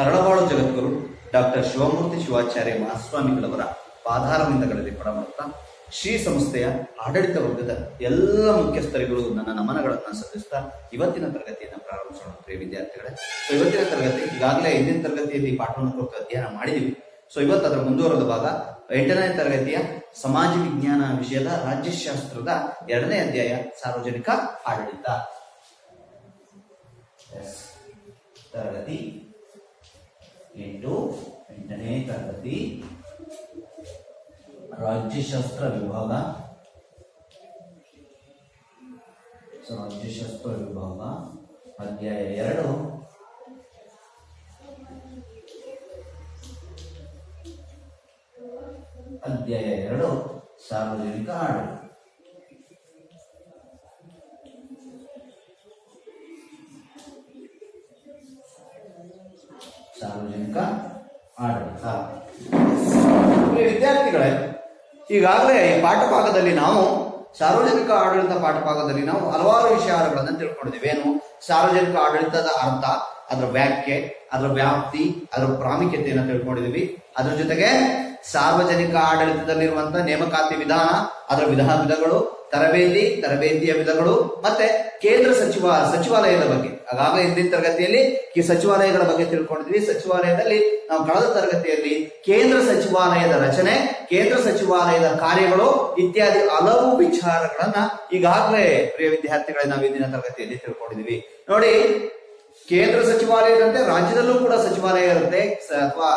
ತರಳಬಾಳು ಜಗದ್ಗುರು doctor Shivamurthy Shivacharya ಮಹಾಸ್ವಾಮಿಗಳವರ ಪಾದಾರವಿಂದಗಳಲ್ಲಿ ಪಡಮಾಡ್ತಾ ಶ್ರೀ ಸಂಸ್ಥೆಯ ಆಡಳಿತ ವರ್ಗದ ಎಲ್ಲ ಮುಖ್ಯಸ್ಥರಿಗಳು ನನ್ನ ನಮನಗಳನ್ನು ಸಲ್ಲಿಸ್ತಾ ಇವತ್ತಿನ ತರಗತಿಯನ್ನು ಪ್ರಾರಂಭಿಸೋಣ ಪ್ರಿಯ ವಿದ್ಯಾರ್ಥಿಗಳೇ. ಸೊ ಇವತ್ತಿನ ತರಗತಿ, ಈಗಾಗಲೇ ಹಿಂದಿನ ತರಗತಿಯಲ್ಲಿ ಪಾಠವನ್ನು ಕುರಿತು ಅಧ್ಯಯನ ಮಾಡಿದೀವಿ. ಸೊ ಇವತ್ತು ಅದರ ಮುಂದುವರೆದ ಭಾಗ ಎಂಟನೇ ತರಗತಿಯ ಸಮಾಜ ವಿಜ್ಞಾನ ವಿಷಯದ ರಾಜ್ಯಶಾಸ್ತ್ರದ ಎರಡನೇ ಅಧ್ಯಾಯ, ಸಾರ್ವಜನಿಕ ಆಡಳಿತ. ತರಗತಿ ಎಂಟು ಎಂಟನೇ ತರಗತಿ ರಾಜ್ಯಶಾಸ್ತ್ರ ವಿಭಾಗ. ರಾಜ್ಯಶಾಸ್ತ್ರ ವಿಭಾಗ ಅಧ್ಯಾಯ ಎರಡು. ಅಧ್ಯಾಯ ಎರಡು ಸಾರ್ವಜನಿಕ ಆಡಳಿತ. ಪಾಠಭಾಗದಲ್ಲಿ ನಾವು ಸಾರ್ವಜನಿಕ ಆಡಳಿತ ಪಾಠಭಾಗದಲ್ಲಿ ನಾವು ಹಲವಾರು ವಿಚಾರಗಳನ್ನು ತಿಳ್ಕೊಂಡಿದ್ದೀವಿ. ಏನು? ಸಾರ್ವಜನಿಕ ಆಡಳಿತದ ಅರ್ಥ, ಅದರ ವ್ಯಾಖ್ಯೆ, ಅದರ ವ್ಯಾಪ್ತಿ, ಅದರ ಪ್ರಾಮುಖ್ಯತೆಯನ್ನು ತಿಳ್ಕೊಂಡಿದ್ದೀವಿ. ಅದರ ಜೊತೆಗೆ ಸಾರ್ವಜನಿಕ ಆಡಳಿತದಲ್ಲಿರುವಂತಹ ನೇಮಕಾತಿ ವಿಧಾನ, ಅದರ ವಿಧಾನ ವಿಧಗಳು ತರಬೇತಿ, ತರಬೇತಿಯ ವಿಧಗಳು ಮತ್ತೆ ಕೇಂದ್ರ ಸಚಿವ, ಸಚಿವಾಲಯದ ಬಗ್ಗೆ. ಆಗಾಗಲೇ ಹಿಂದಿನ ತರಗತಿಯಲ್ಲಿ ಈ ಸಚಿವಾಲಯಗಳ ಬಗ್ಗೆ ತಿಳ್ಕೊಂಡಿದ್ವಿ. ಸಚಿವಾಲಯದಲ್ಲಿ ನಾವು ಕಳೆದ ತರಗತಿಯಲ್ಲಿ ಕೇಂದ್ರ ಸಚಿವಾಲಯದ ರಚನೆ, ಕೇಂದ್ರ ಸಚಿವಾಲಯದ ಕಾರ್ಯಗಳು ಇತ್ಯಾದಿ ಹಲವು ವಿಚಾರಗಳನ್ನ ಈಗಾಗಲೇ ಪ್ರಿಯ ವಿದ್ಯಾರ್ಥಿಗಳೇ ನಾವು ಇಂದಿನ ತರಗತಿಯಲ್ಲಿ ತಿಳ್ಕೊಂಡಿದ್ವಿ. ನೋಡಿ ಕೇಂದ್ರ ಸಚಿವಾಲಯದಂತೆ ರಾಜ್ಯದಲ್ಲೂ ಕೂಡ ಸಚಿವಾಲಯ ಇರುತ್ತೆ ಅಥವಾ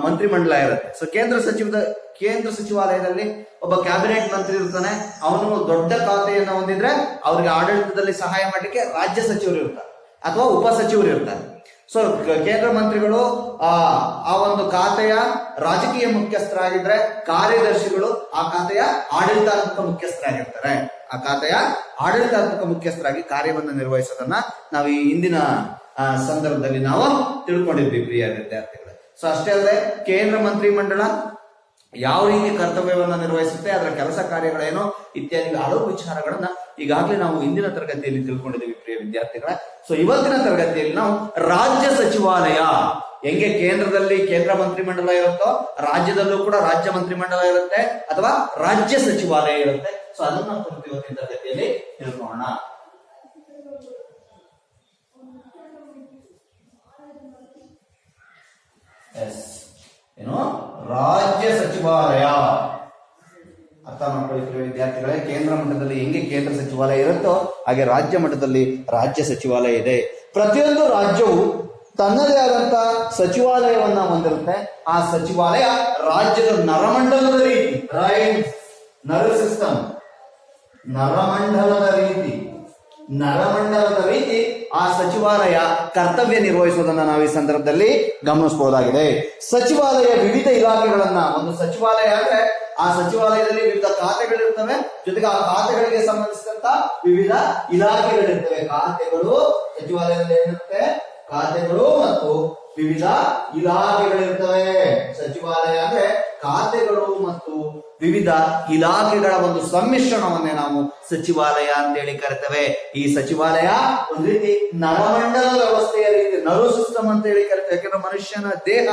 ಮಂತ್ರಿಮಂಡಲ ಇರುತ್ತೆ. ಸೊ ಕೇಂದ್ರ ಸಚಿವದ ಕೇಂದ್ರ ಸಚಿವಾಲಯದಲ್ಲಿ ಒಬ್ಬ ಕ್ಯಾಬಿನೆಟ್ ಮಂತ್ರಿ ಇರ್ತಾನೆ. ಅವನು ದೊಡ್ಡ ಖಾತೆಯನ್ನು ಹೊಂದಿದ್ರೆ ಅವ್ರಿಗೆ ಆಡಳಿತದಲ್ಲಿ ಸಹಾಯ ಮಾಡಲಿಕ್ಕೆ ರಾಜ್ಯ ಸಚಿವರು ಇರ್ತಾರೆ ಅಥವಾ ಉಪ ಸಚಿವರು ಇರ್ತಾರೆ. ಸೊ ಕೇಂದ್ರ ಮಂತ್ರಿಗಳು ಆ ಆ ಒಂದು ಖಾತೆಯ ರಾಜಕೀಯ ಮುಖ್ಯಸ್ಥರಾಗಿದ್ರೆ ಕಾರ್ಯದರ್ಶಿಗಳು ಆ ಖಾತೆಯ ಆಡಳಿತಾತ್ಮಕ ಮುಖ್ಯಸ್ಥರಾಗಿರ್ತಾರೆ. ಆ ಖಾತೆಯ ಆಡಳಿತಾತ್ಮಕ ಮುಖ್ಯಸ್ಥರಾಗಿ ಕಾರ್ಯವನ್ನು ನಿರ್ವಹಿಸೋದನ್ನ ನಾವು ಈ ಇಂದಿನ ಆ, ಸಂದರ್ಭದಲ್ಲಿ ನಾವು ತಿಳ್ಕೊಂಡಿದ್ವಿ ಪ್ರಿಯ ವಿದ್ಯಾರ್ಥಿಗಳು. ಸೊ ಅಷ್ಟೇ ಅಲ್ಲದೆ ಕೇಂದ್ರ ಮಂತ್ರಿ ಮಂಡಳ ಯಾವ ರೀತಿ ಕರ್ತವ್ಯವನ್ನು ನಿರ್ವಹಿಸುತ್ತೆ, ಅದರ ಕೆಲಸ ಕಾರ್ಯಗಳೇನು ಇತ್ಯಾದಿ ಹಲವು ವಿಚಾರಗಳನ್ನ ಈಗಾಗಲೇ ನಾವು ಇಂದಿನ ತರಗತಿಯಲ್ಲಿ ತಿಳ್ಕೊಂಡಿದ್ದೀವಿ ಪ್ರಿಯ ವಿದ್ಯಾರ್ಥಿಗಳ. ಸೊ ಇವತ್ತಿನ ತರಗತಿಯಲ್ಲಿ ನಾವು ರಾಜ್ಯ ಸಚಿವಾಲಯ ಹೆಂಗೆ ಕೇಂದ್ರದಲ್ಲಿ ಕೇಂದ್ರ ಮಂತ್ರಿಮಂಡಲ ಇರುತ್ತೋ, ರಾಜ್ಯದಲ್ಲೂ ಕೂಡ ರಾಜ್ಯ ಮಂತ್ರಿಮಂಡಲ ಇರುತ್ತೆ ಅಥವಾ ರಾಜ್ಯ ಸಚಿವಾಲಯ ಇರುತ್ತೆ. ಸೊ ಅದನ್ನ ಕುರಿತು ಇವತ್ತಿನ ತರಗತಿಯಲ್ಲಿ ತಿಳ್ಕೊಳ್ಳೋಣ. ಎಸ್. ಏನು? ರಾಜ್ಯ ಸಚಿವಾಲಯ. ಅರ್ಥ ಮಾಡ್ಕೊಳ್ಳಿ ವಿದ್ಯಾರ್ಥಿಗಳೇ, ಕೇಂದ್ರ ಮಟ್ಟದಲ್ಲಿ ಹೆಂಗೆ ಕೇಂದ್ರ ಸಚಿವಾಲಯ ಇರುತ್ತೋ ಹಾಗೆ ರಾಜ್ಯ ಮಟ್ಟದಲ್ಲಿ ರಾಜ್ಯ ಸಚಿವಾಲಯ ಇದೆ. ಪ್ರತಿಯೊಂದು ರಾಜ್ಯವು ತನ್ನದೇ ಆದಂತ ಸಚಿವಾಲಯವನ್ನ ಹೊಂದಿರುತ್ತೆ. ಆ ಸಚಿವಾಲಯ ರಾಜ್ಯದ ನರಮಂಡಲದ ರೀತಿ ರೈಟ್ ನರ ಸಿಸ್ಟಮ್. ನರಮಂಡಲದ ರೀತಿ. ನರಮಂಡಲದ ರೀತಿ ಆ ಸಚಿವಾಲಯ ಕರ್ತವ್ಯ ನಿರ್ವಹಿಸುವುದನ್ನ ನಾವು ಈ ಸಂದರ್ಭದಲ್ಲಿ ಗಮನಿಸಬಹುದಾಗಿದೆ. ಸಚಿವಾಲಯ ವಿವಿಧ ಇಲಾಖೆಗಳನ್ನ, ಒಂದು ಸಚಿವಾಲಯ ಅಂದ್ರೆ ಆ ಸಚಿವಾಲಯದಲ್ಲಿ ವಿವಿಧ ಖಾತೆಗಳಿರ್ತವೆ ಜೊತೆಗೆ ಆ ಖಾತೆಗಳಿಗೆ ಸಂಬಂಧಿಸಿದಂತ ವಿವಿಧ ಇಲಾಖೆಗಳಿರ್ತವೆ. ಖಾತೆಗಳು, ಸಚಿವಾಲಯದಲ್ಲಿ ಏನಿರುತ್ತೆ? ಖಾತೆಗಳು ಮತ್ತು ವಿವಿಧ ಇಲಾಖೆಗಳಿರ್ತವೆ. ಸಚಿವಾಲಯ ಅಂದ್ರೆ ಖಾತೆಗಳು ಮತ್ತು ವಿವಿಧ ಇಲಾಖೆಗಳ ಒಂದು ಸಮ್ಮಿಶ್ರಣವನ್ನೇ ನಾವು ಸಚಿವಾಲಯ ಅಂತ ಹೇಳಿ ಕರಿತೇವೆ. ಈ ಸಚಿವಾಲಯ ಒಂದು ರೀತಿ ನರಮಂಡಲ ವ್ಯವಸ್ಥೆಯ ರೀತಿ ನರು ಸಿಸ್ಟಮ್ ಅಂತ ಹೇಳಿ ಕರಿತೇವೆ. ಯಾಕಂದ್ರೆ ಮನುಷ್ಯನ ದೇಹ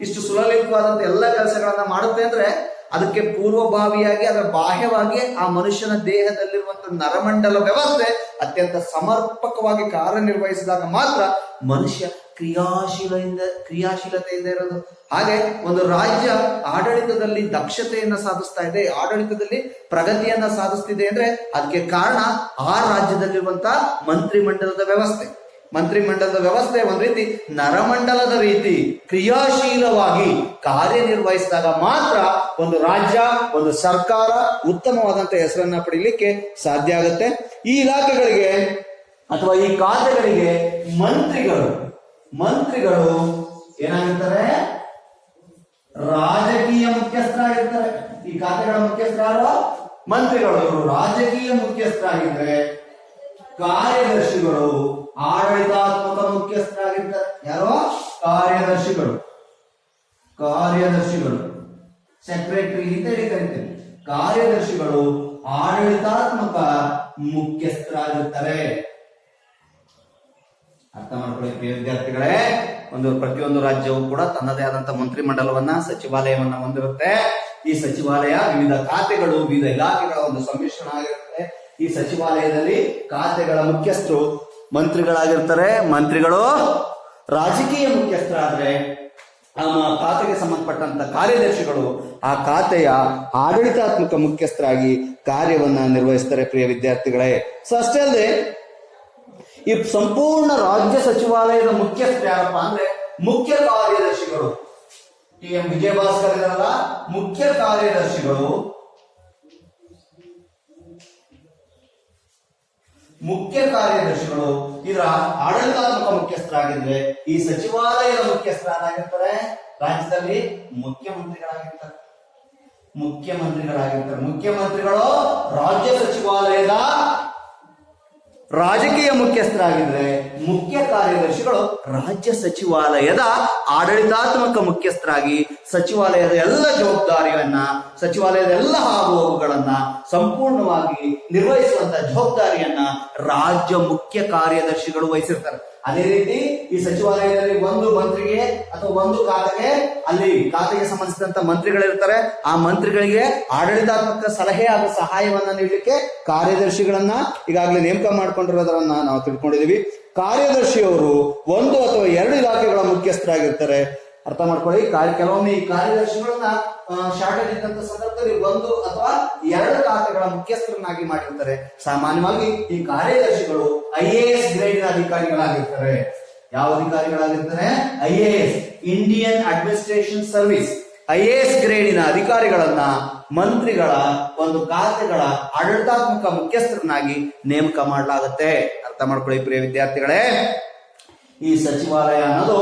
ಇಷ್ಟು ಸುಲಲಿತವಾದಂತ ಎಲ್ಲ ಕೆಲಸಗಳನ್ನ ಮಾಡುತ್ತೆ ಅಂದ್ರೆ ಅದಕ್ಕೆ ಪೂರ್ವಭಾವಿಯಾಗಿ ಅದರ ಬಾಹ್ಯವಾಗಿ ಆ ಮನುಷ್ಯನ ದೇಹದಲ್ಲಿರುವಂತಹ ನರಮಂಡಲ ವ್ಯವಸ್ಥೆ ಅತ್ಯಂತ ಸಮರ್ಪಕವಾಗಿ ಕಾರ್ಯನಿರ್ವಹಿಸಿದಾಗ ಮಾತ್ರ ಮನುಷ್ಯ ಕ್ರಿಯಾಶೀಲದಿಂದ ಕ್ರಿಯಾಶೀಲತೆಯಿಂದ ಇರೋದು. ಹಾಗೆ ಒಂದು ರಾಜ್ಯ ಆಡಳಿತದಲ್ಲಿ ದಕ್ಷತೆಯನ್ನ ಸಾಧಿಸ್ತಾ ಇದೆ, ಆಡಳಿತದಲ್ಲಿ ಪ್ರಗತಿಯನ್ನ ಸಾಧಿಸ್ತಿದೆ ಅಂದ್ರೆ ಅದಕ್ಕೆ ಕಾರಣ ಆ ರಾಜ್ಯದಲ್ಲಿರುವಂತಹ ಮಂತ್ರಿಮಂಡಲದ ವ್ಯವಸ್ಥೆ. ಮಂತ್ರಿಮಂಡಲದ ವ್ಯವಸ್ಥೆ ಒಂದ್ ರೀತಿ ನರಮಂಡಲದ ರೀತಿ ಕ್ರಿಯಾಶೀಲವಾಗಿ ಕಾರ್ಯನಿರ್ವಹಿಸಿದಾಗ ಮಾತ್ರ ಒಂದು ರಾಜ್ಯ, ಒಂದು ಸರ್ಕಾರ ಉತ್ತಮವಾದಂತಹ ಹೆಸರನ್ನ ಪಡೀಲಿಕ್ಕೆ ಸಾಧ್ಯ ಆಗುತ್ತೆ. ಈ ಇಲಾಖೆಗಳಿಗೆ ಅಥವಾ ಈ ಖಾತೆಗಳಿಗೆ ಮಂತ್ರಿಗಳು ಮಂತ್ರಿಗಳು ಏನಾಗಿರ್ತಾರೆ? ರಾಜಕೀಯ ಮುಖ್ಯಸ್ಥರಾಗಿರ್ತಾರೆ. ಈ ಖಾತೆಗಳ ಮುಖ್ಯಸ್ಥರು ಮಂತ್ರಿಗಳು. ರಾಜಕೀಯ ಮುಖ್ಯಸ್ಥರಾಗಿದ್ರೆ ಕಾರ್ಯದರ್ಶಿಗಳು ಆಡಳಿತಾತ್ಮಕ ಮುಖ್ಯಸ್ಥರಾಗಿರ್ತಾರೆ. ಯಾರೋ? ಕಾರ್ಯದರ್ಶಿಗಳು. ಕಾರ್ಯದರ್ಶಿಗಳು. ಸೆಕ್ರೆಟರಿ ಅಂತ ಹೇಳಿ ಕರಿತೇವೆ ಕಾರ್ಯದರ್ಶಿಗಳು ಆಡಳಿತಾತ್ಮಕ ಮುಖ್ಯಸ್ಥರಾಗಿರ್ತಾರೆ. ಅರ್ಥ ಮಾಡ್ಕೊಳ್ಳಿ ವಿದ್ಯಾರ್ಥಿಗಳೇ, ಒಂದು ಪ್ರತಿಯೊಂದು ರಾಜ್ಯವು ಕೂಡ ತನ್ನದೇ ಆದಂತಹ ಮಂತ್ರಿಮಂಡಲವನ್ನ, ಸಚಿವಾಲಯವನ್ನ ಹೊಂದಿರುತ್ತೆ. ಈ ಸಚಿವಾಲಯ ವಿವಿಧ ಖಾತೆಗಳು, ವಿವಿಧ ಇಲಾಖೆಗಳ ಒಂದು ಸಮ್ಮಿಶ್ರಣ ಆಗಿರುತ್ತೆ. ಈ ಸಚಿವಾಲಯದಲ್ಲಿ ಖಾತೆಗಳ ಮುಖ್ಯಸ್ಥರು ಮಂತ್ರಿಗಳಾಗಿರ್ತಾರೆ. ಮಂತ್ರಿಗಳು ರಾಜಕೀಯ ಮುಖ್ಯಸ್ಥರಾದ್ರೆ ಆ ಮ- ಖಾತೆಗೆ ಸಂಬಂಧಪಟ್ಟಂತ ಕಾರ್ಯದರ್ಶಿಗಳು ಆ ಖಾತೆಯ ಆಡಳಿತಾತ್ಮಕ ಮುಖ್ಯಸ್ಥರಾಗಿ ಕಾರ್ಯವನ್ನ ನಿರ್ವಹಿಸ್ತಾರೆ ಪ್ರಿಯ ವಿದ್ಯಾರ್ಥಿಗಳೇ. ಸೊ ಅಷ್ಟೇ ಅಲ್ಲದೆ ಈ ಸಂಪೂರ್ಣ ರಾಜ್ಯ ಸಚಿವಾಲಯದ ಮುಖ್ಯಸ್ಥರು ಯಾರಪ್ಪ ಅಂದ್ರೆ ಮುಖ್ಯ ಕಾರ್ಯದರ್ಶಿಗಳು. ಟಿ ಎಂ ವಿಜಯ ಭಾಸ್ಕರ್ ಇದಾರಲ್ಲ ಮುಖ್ಯ ಕಾರ್ಯದರ್ಶಿಗಳು ಮುಖ್ಯ ಕಾರ್ಯದರ್ಶಿಗಳು ಇದರ ಆಡಳಿತಾತ್ಮಕ ಮುಖ್ಯಸ್ಥರಾಗಿದ್ರೆ ಈ ಸಚಿವಾಲಯದ ಮುಖ್ಯಸ್ಥರಾಗಿರ್ತಾರೆ ರಾಜ್ಯದಲ್ಲಿ ಮುಖ್ಯಮಂತ್ರಿಗಳಾಗಿರ್ತಾರೆ. ಮುಖ್ಯಮಂತ್ರಿಗಳಾಗಿರ್ತಾರೆ. ಮುಖ್ಯಮಂತ್ರಿಗಳು ರಾಜ್ಯ ಸಚಿವಾಲಯದ ರಾಜಕೀಯ ಮುಖ್ಯಸ್ಥರಾಗಿದ್ರೆ ಮುಖ್ಯ ಕಾರ್ಯದರ್ಶಿಗಳು ರಾಜ್ಯ ಸಚಿವಾಲಯದ ಆಡಳಿತಾತ್ಮಕ ಮುಖ್ಯಸ್ಥರಾಗಿ ಸಚಿವಾಲಯದ ಎಲ್ಲ ಜವಾಬ್ದಾರಿಯನ್ನ, ಸಚಿವಾಲಯದ ಎಲ್ಲ ಆಗುಹೋಗುಗಳನ್ನ ಸಂಪೂರ್ಣವಾಗಿ ನಿರ್ವಹಿಸುವಂತ ಜವಾಬ್ದಾರಿಯನ್ನ ರಾಜ್ಯ ಮುಖ್ಯ ಕಾರ್ಯದರ್ಶಿಗಳು ವಹಿಸಿರ್ತಾರೆ. ಅದೇ ರೀತಿ ಈ ಸಚಿವಾಲಯದಲ್ಲಿ ಒಂದು ಮಂತ್ರಿಗೆ ಅಥವಾ ಒಂದು ಖಾತೆಗೆ, ಅಲ್ಲಿ ಖಾತೆಗೆ ಸಂಬಂಧಿಸಿದಂತ ಮಂತ್ರಿಗಳಿರ್ತಾರೆ. ಆ ಮಂತ್ರಿಗಳಿಗೆ ಆಡಳಿತಾತ್ಮಕ ಸಲಹೆ ಹಾಗೂ ಸಹಾಯವನ್ನ ನೀಡಲಿಕ್ಕೆ ಕಾರ್ಯದರ್ಶಿಗಳನ್ನ ಈಗಾಗಲೇ ನೇಮಕ ಮಾಡಿಕೊಂಡಿರೋದನ್ನ ನಾವು ತಿಳ್ಕೊಂಡಿದೀವಿ. ಕಾರ್ಯದರ್ಶಿಯವರು ಒಂದು ಅಥವಾ ಎರಡು ಇಲಾಖೆಗಳ ಮುಖ್ಯಸ್ಥರಾಗಿರ್ತಾರೆ. ಅರ್ಥ ಮಾಡ್ಕೊಳ್ಳಿ ಕೆಲವೊಮ್ಮೆ ಈ ಕಾರ್ಯದರ್ಶಿಗಳನ್ನ ಶಾರ್ಟೇಜ್ ಸಂದರ್ಭದಲ್ಲಿ ಒಂದು ಅಥವಾ ಎರಡು ಖಾತೆಗಳ ಮುಖ್ಯಸ್ಥರನ್ನಾಗಿ ಮಾಡಿರ್ತಾರೆ. ಸಾಮಾನ್ಯವಾಗಿ ಈ ಕಾರ್ಯದರ್ಶಿಗಳು ಐ ಎ ಎಸ್ ಗ್ರೇಡಿನ ಅಧಿಕಾರಿಗಳಾಗಿರ್ತಾರೆ. ಯಾವ ಅಧಿಕಾರಿಗಳಾಗಿರ್ತಾರೆ? I A S Indian administration service I A S ಗ್ರೇಡಿನ ಅಧಿಕಾರಿಗಳನ್ನ ಮಂತ್ರಿಗಳ ಒಂದು ಖಾತೆಗಳ ಆಡಳಿತಾತ್ಮಕ ಮುಖ್ಯಸ್ಥರನ್ನಾಗಿ ನೇಮಕ ಮಾಡಲಾಗುತ್ತೆ. ಅರ್ಥ ಮಾಡ್ಕೊಳ್ಳಿ ಪ್ರಿಯ ವಿದ್ಯಾರ್ಥಿಗಳೇ. ಈ ಸಚಿವಾಲಯ ಅನ್ನೋದು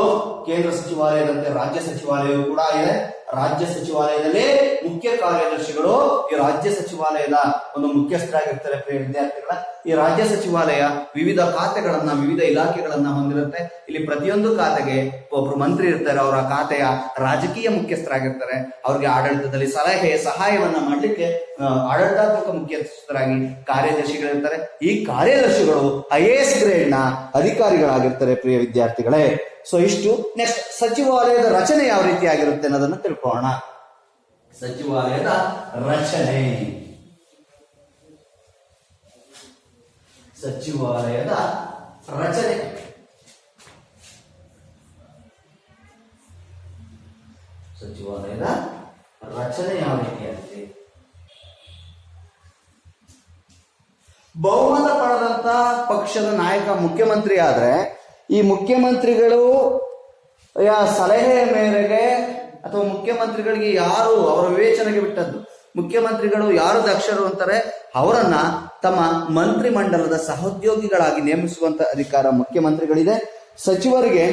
ಕೇಂದ್ರ ಸಚಿವಾಲಯದಂತೆ ರಾಜ್ಯ ಸಚಿವಾಲಯವೂ ಕೂಡ ಇದೆ. ರಾಜ್ಯ ಸಚಿವಾಲಯದಲ್ಲಿ ಮುಖ್ಯ ಕಾರ್ಯದರ್ಶಿಗಳು ಈ ರಾಜ್ಯ ಸಚಿವಾಲಯದ ಒಂದು ಮುಖ್ಯಸ್ಥರಾಗಿರ್ತಾರೆ ಪ್ರಿಯ ವಿದ್ಯಾರ್ಥಿಗಳ. ಈ ರಾಜ್ಯ ಸಚಿವಾಲಯ ವಿವಿಧ ಖಾತೆಗಳನ್ನ, ವಿವಿಧ ಇಲಾಖೆಗಳನ್ನ ಹೊಂದಿರುತ್ತೆ. ಇಲ್ಲಿ ಪ್ರತಿಯೊಂದು ಖಾತೆಗೆ ಒಬ್ರು ಮಂತ್ರಿ ಇರ್ತಾರೆ, ಅವರ ಖಾತೆಯ ರಾಜಕೀಯ ಮುಖ್ಯಸ್ಥರಾಗಿರ್ತಾರೆ. ಅವ್ರಿಗೆ ಆಡಳಿತದಲ್ಲಿ ಸಲಹೆ, ಸಹಾಯವನ್ನ ಮಾಡಲಿಕ್ಕೆ ಆಡಳಿತಾತ್ಮಕ ಮುಖ್ಯಸ್ಥರಾಗಿ ಕಾರ್ಯದರ್ಶಿಗಳಿರ್ತಾರೆ. ಈ ಕಾರ್ಯದರ್ಶಿಗಳು ಐ ಎ ಎಸ್ ಗ್ರೇಡ್ನ ಅಧಿಕಾರಿಗಳಾಗಿರ್ತಾರೆ ಪ್ರಿಯ ವಿದ್ಯಾರ್ಥಿಗಳೇ. ಸೊ ಇಷ್ಟು. ನೆಕ್ಸ್ಟ್ ಸಚಿವಾಲಯದ ರಚನೆ ಯಾವ ರೀತಿ ಆಗಿರುತ್ತೆ ಅನ್ನೋದನ್ನು ತಿಳ್ಕೊಳ್ಳೋಣ. ಸಚಿವಾಲಯದ ರಚನೆ. ಸಚಿವಾಲಯದ ರಚನೆ. ಸಚಿವಾಲಯದ ರಚನೆ ಯಾವ ರೀತಿಯಾಗಿದೆ? ಬಹುಮತ ಪಡೆದಂತ ಪಕ್ಷದ ನಾಯಕ ಮುಖ್ಯಮಂತ್ರಿ ಆದ್ರೆ ಈ ಮುಖ್ಯಮಂತ್ರಿಗಳು ಸಲಹೆ ಮೇರೆಗೆ ಅಥವಾ ಮುಖ್ಯಮಂತ್ರಿಗಳಿಗೆ ಯಾರು ಅವರ ವಿವೇಚನೆಗೆ ಬಿಟ್ಟದ್ದು? ಮುಖ್ಯಮಂತ್ರಿಗಳು ಯಾರು ದಕ್ಷರು ಅಂತಾರೆ? ಅವರನ್ನ ತಮ್ಮ ಮಂತ್ರಿಮಂಡಲದ ಸಹೋದ್ಯೋಗಿಗಳಾಗಿ ನೇಮಿಸುವಂತ ಅಧಿಕಾರ ಮುಖ್ಯಮಂತ್ರಿಗಳಿದೆ. ಸಚಿವರಿಗೆ,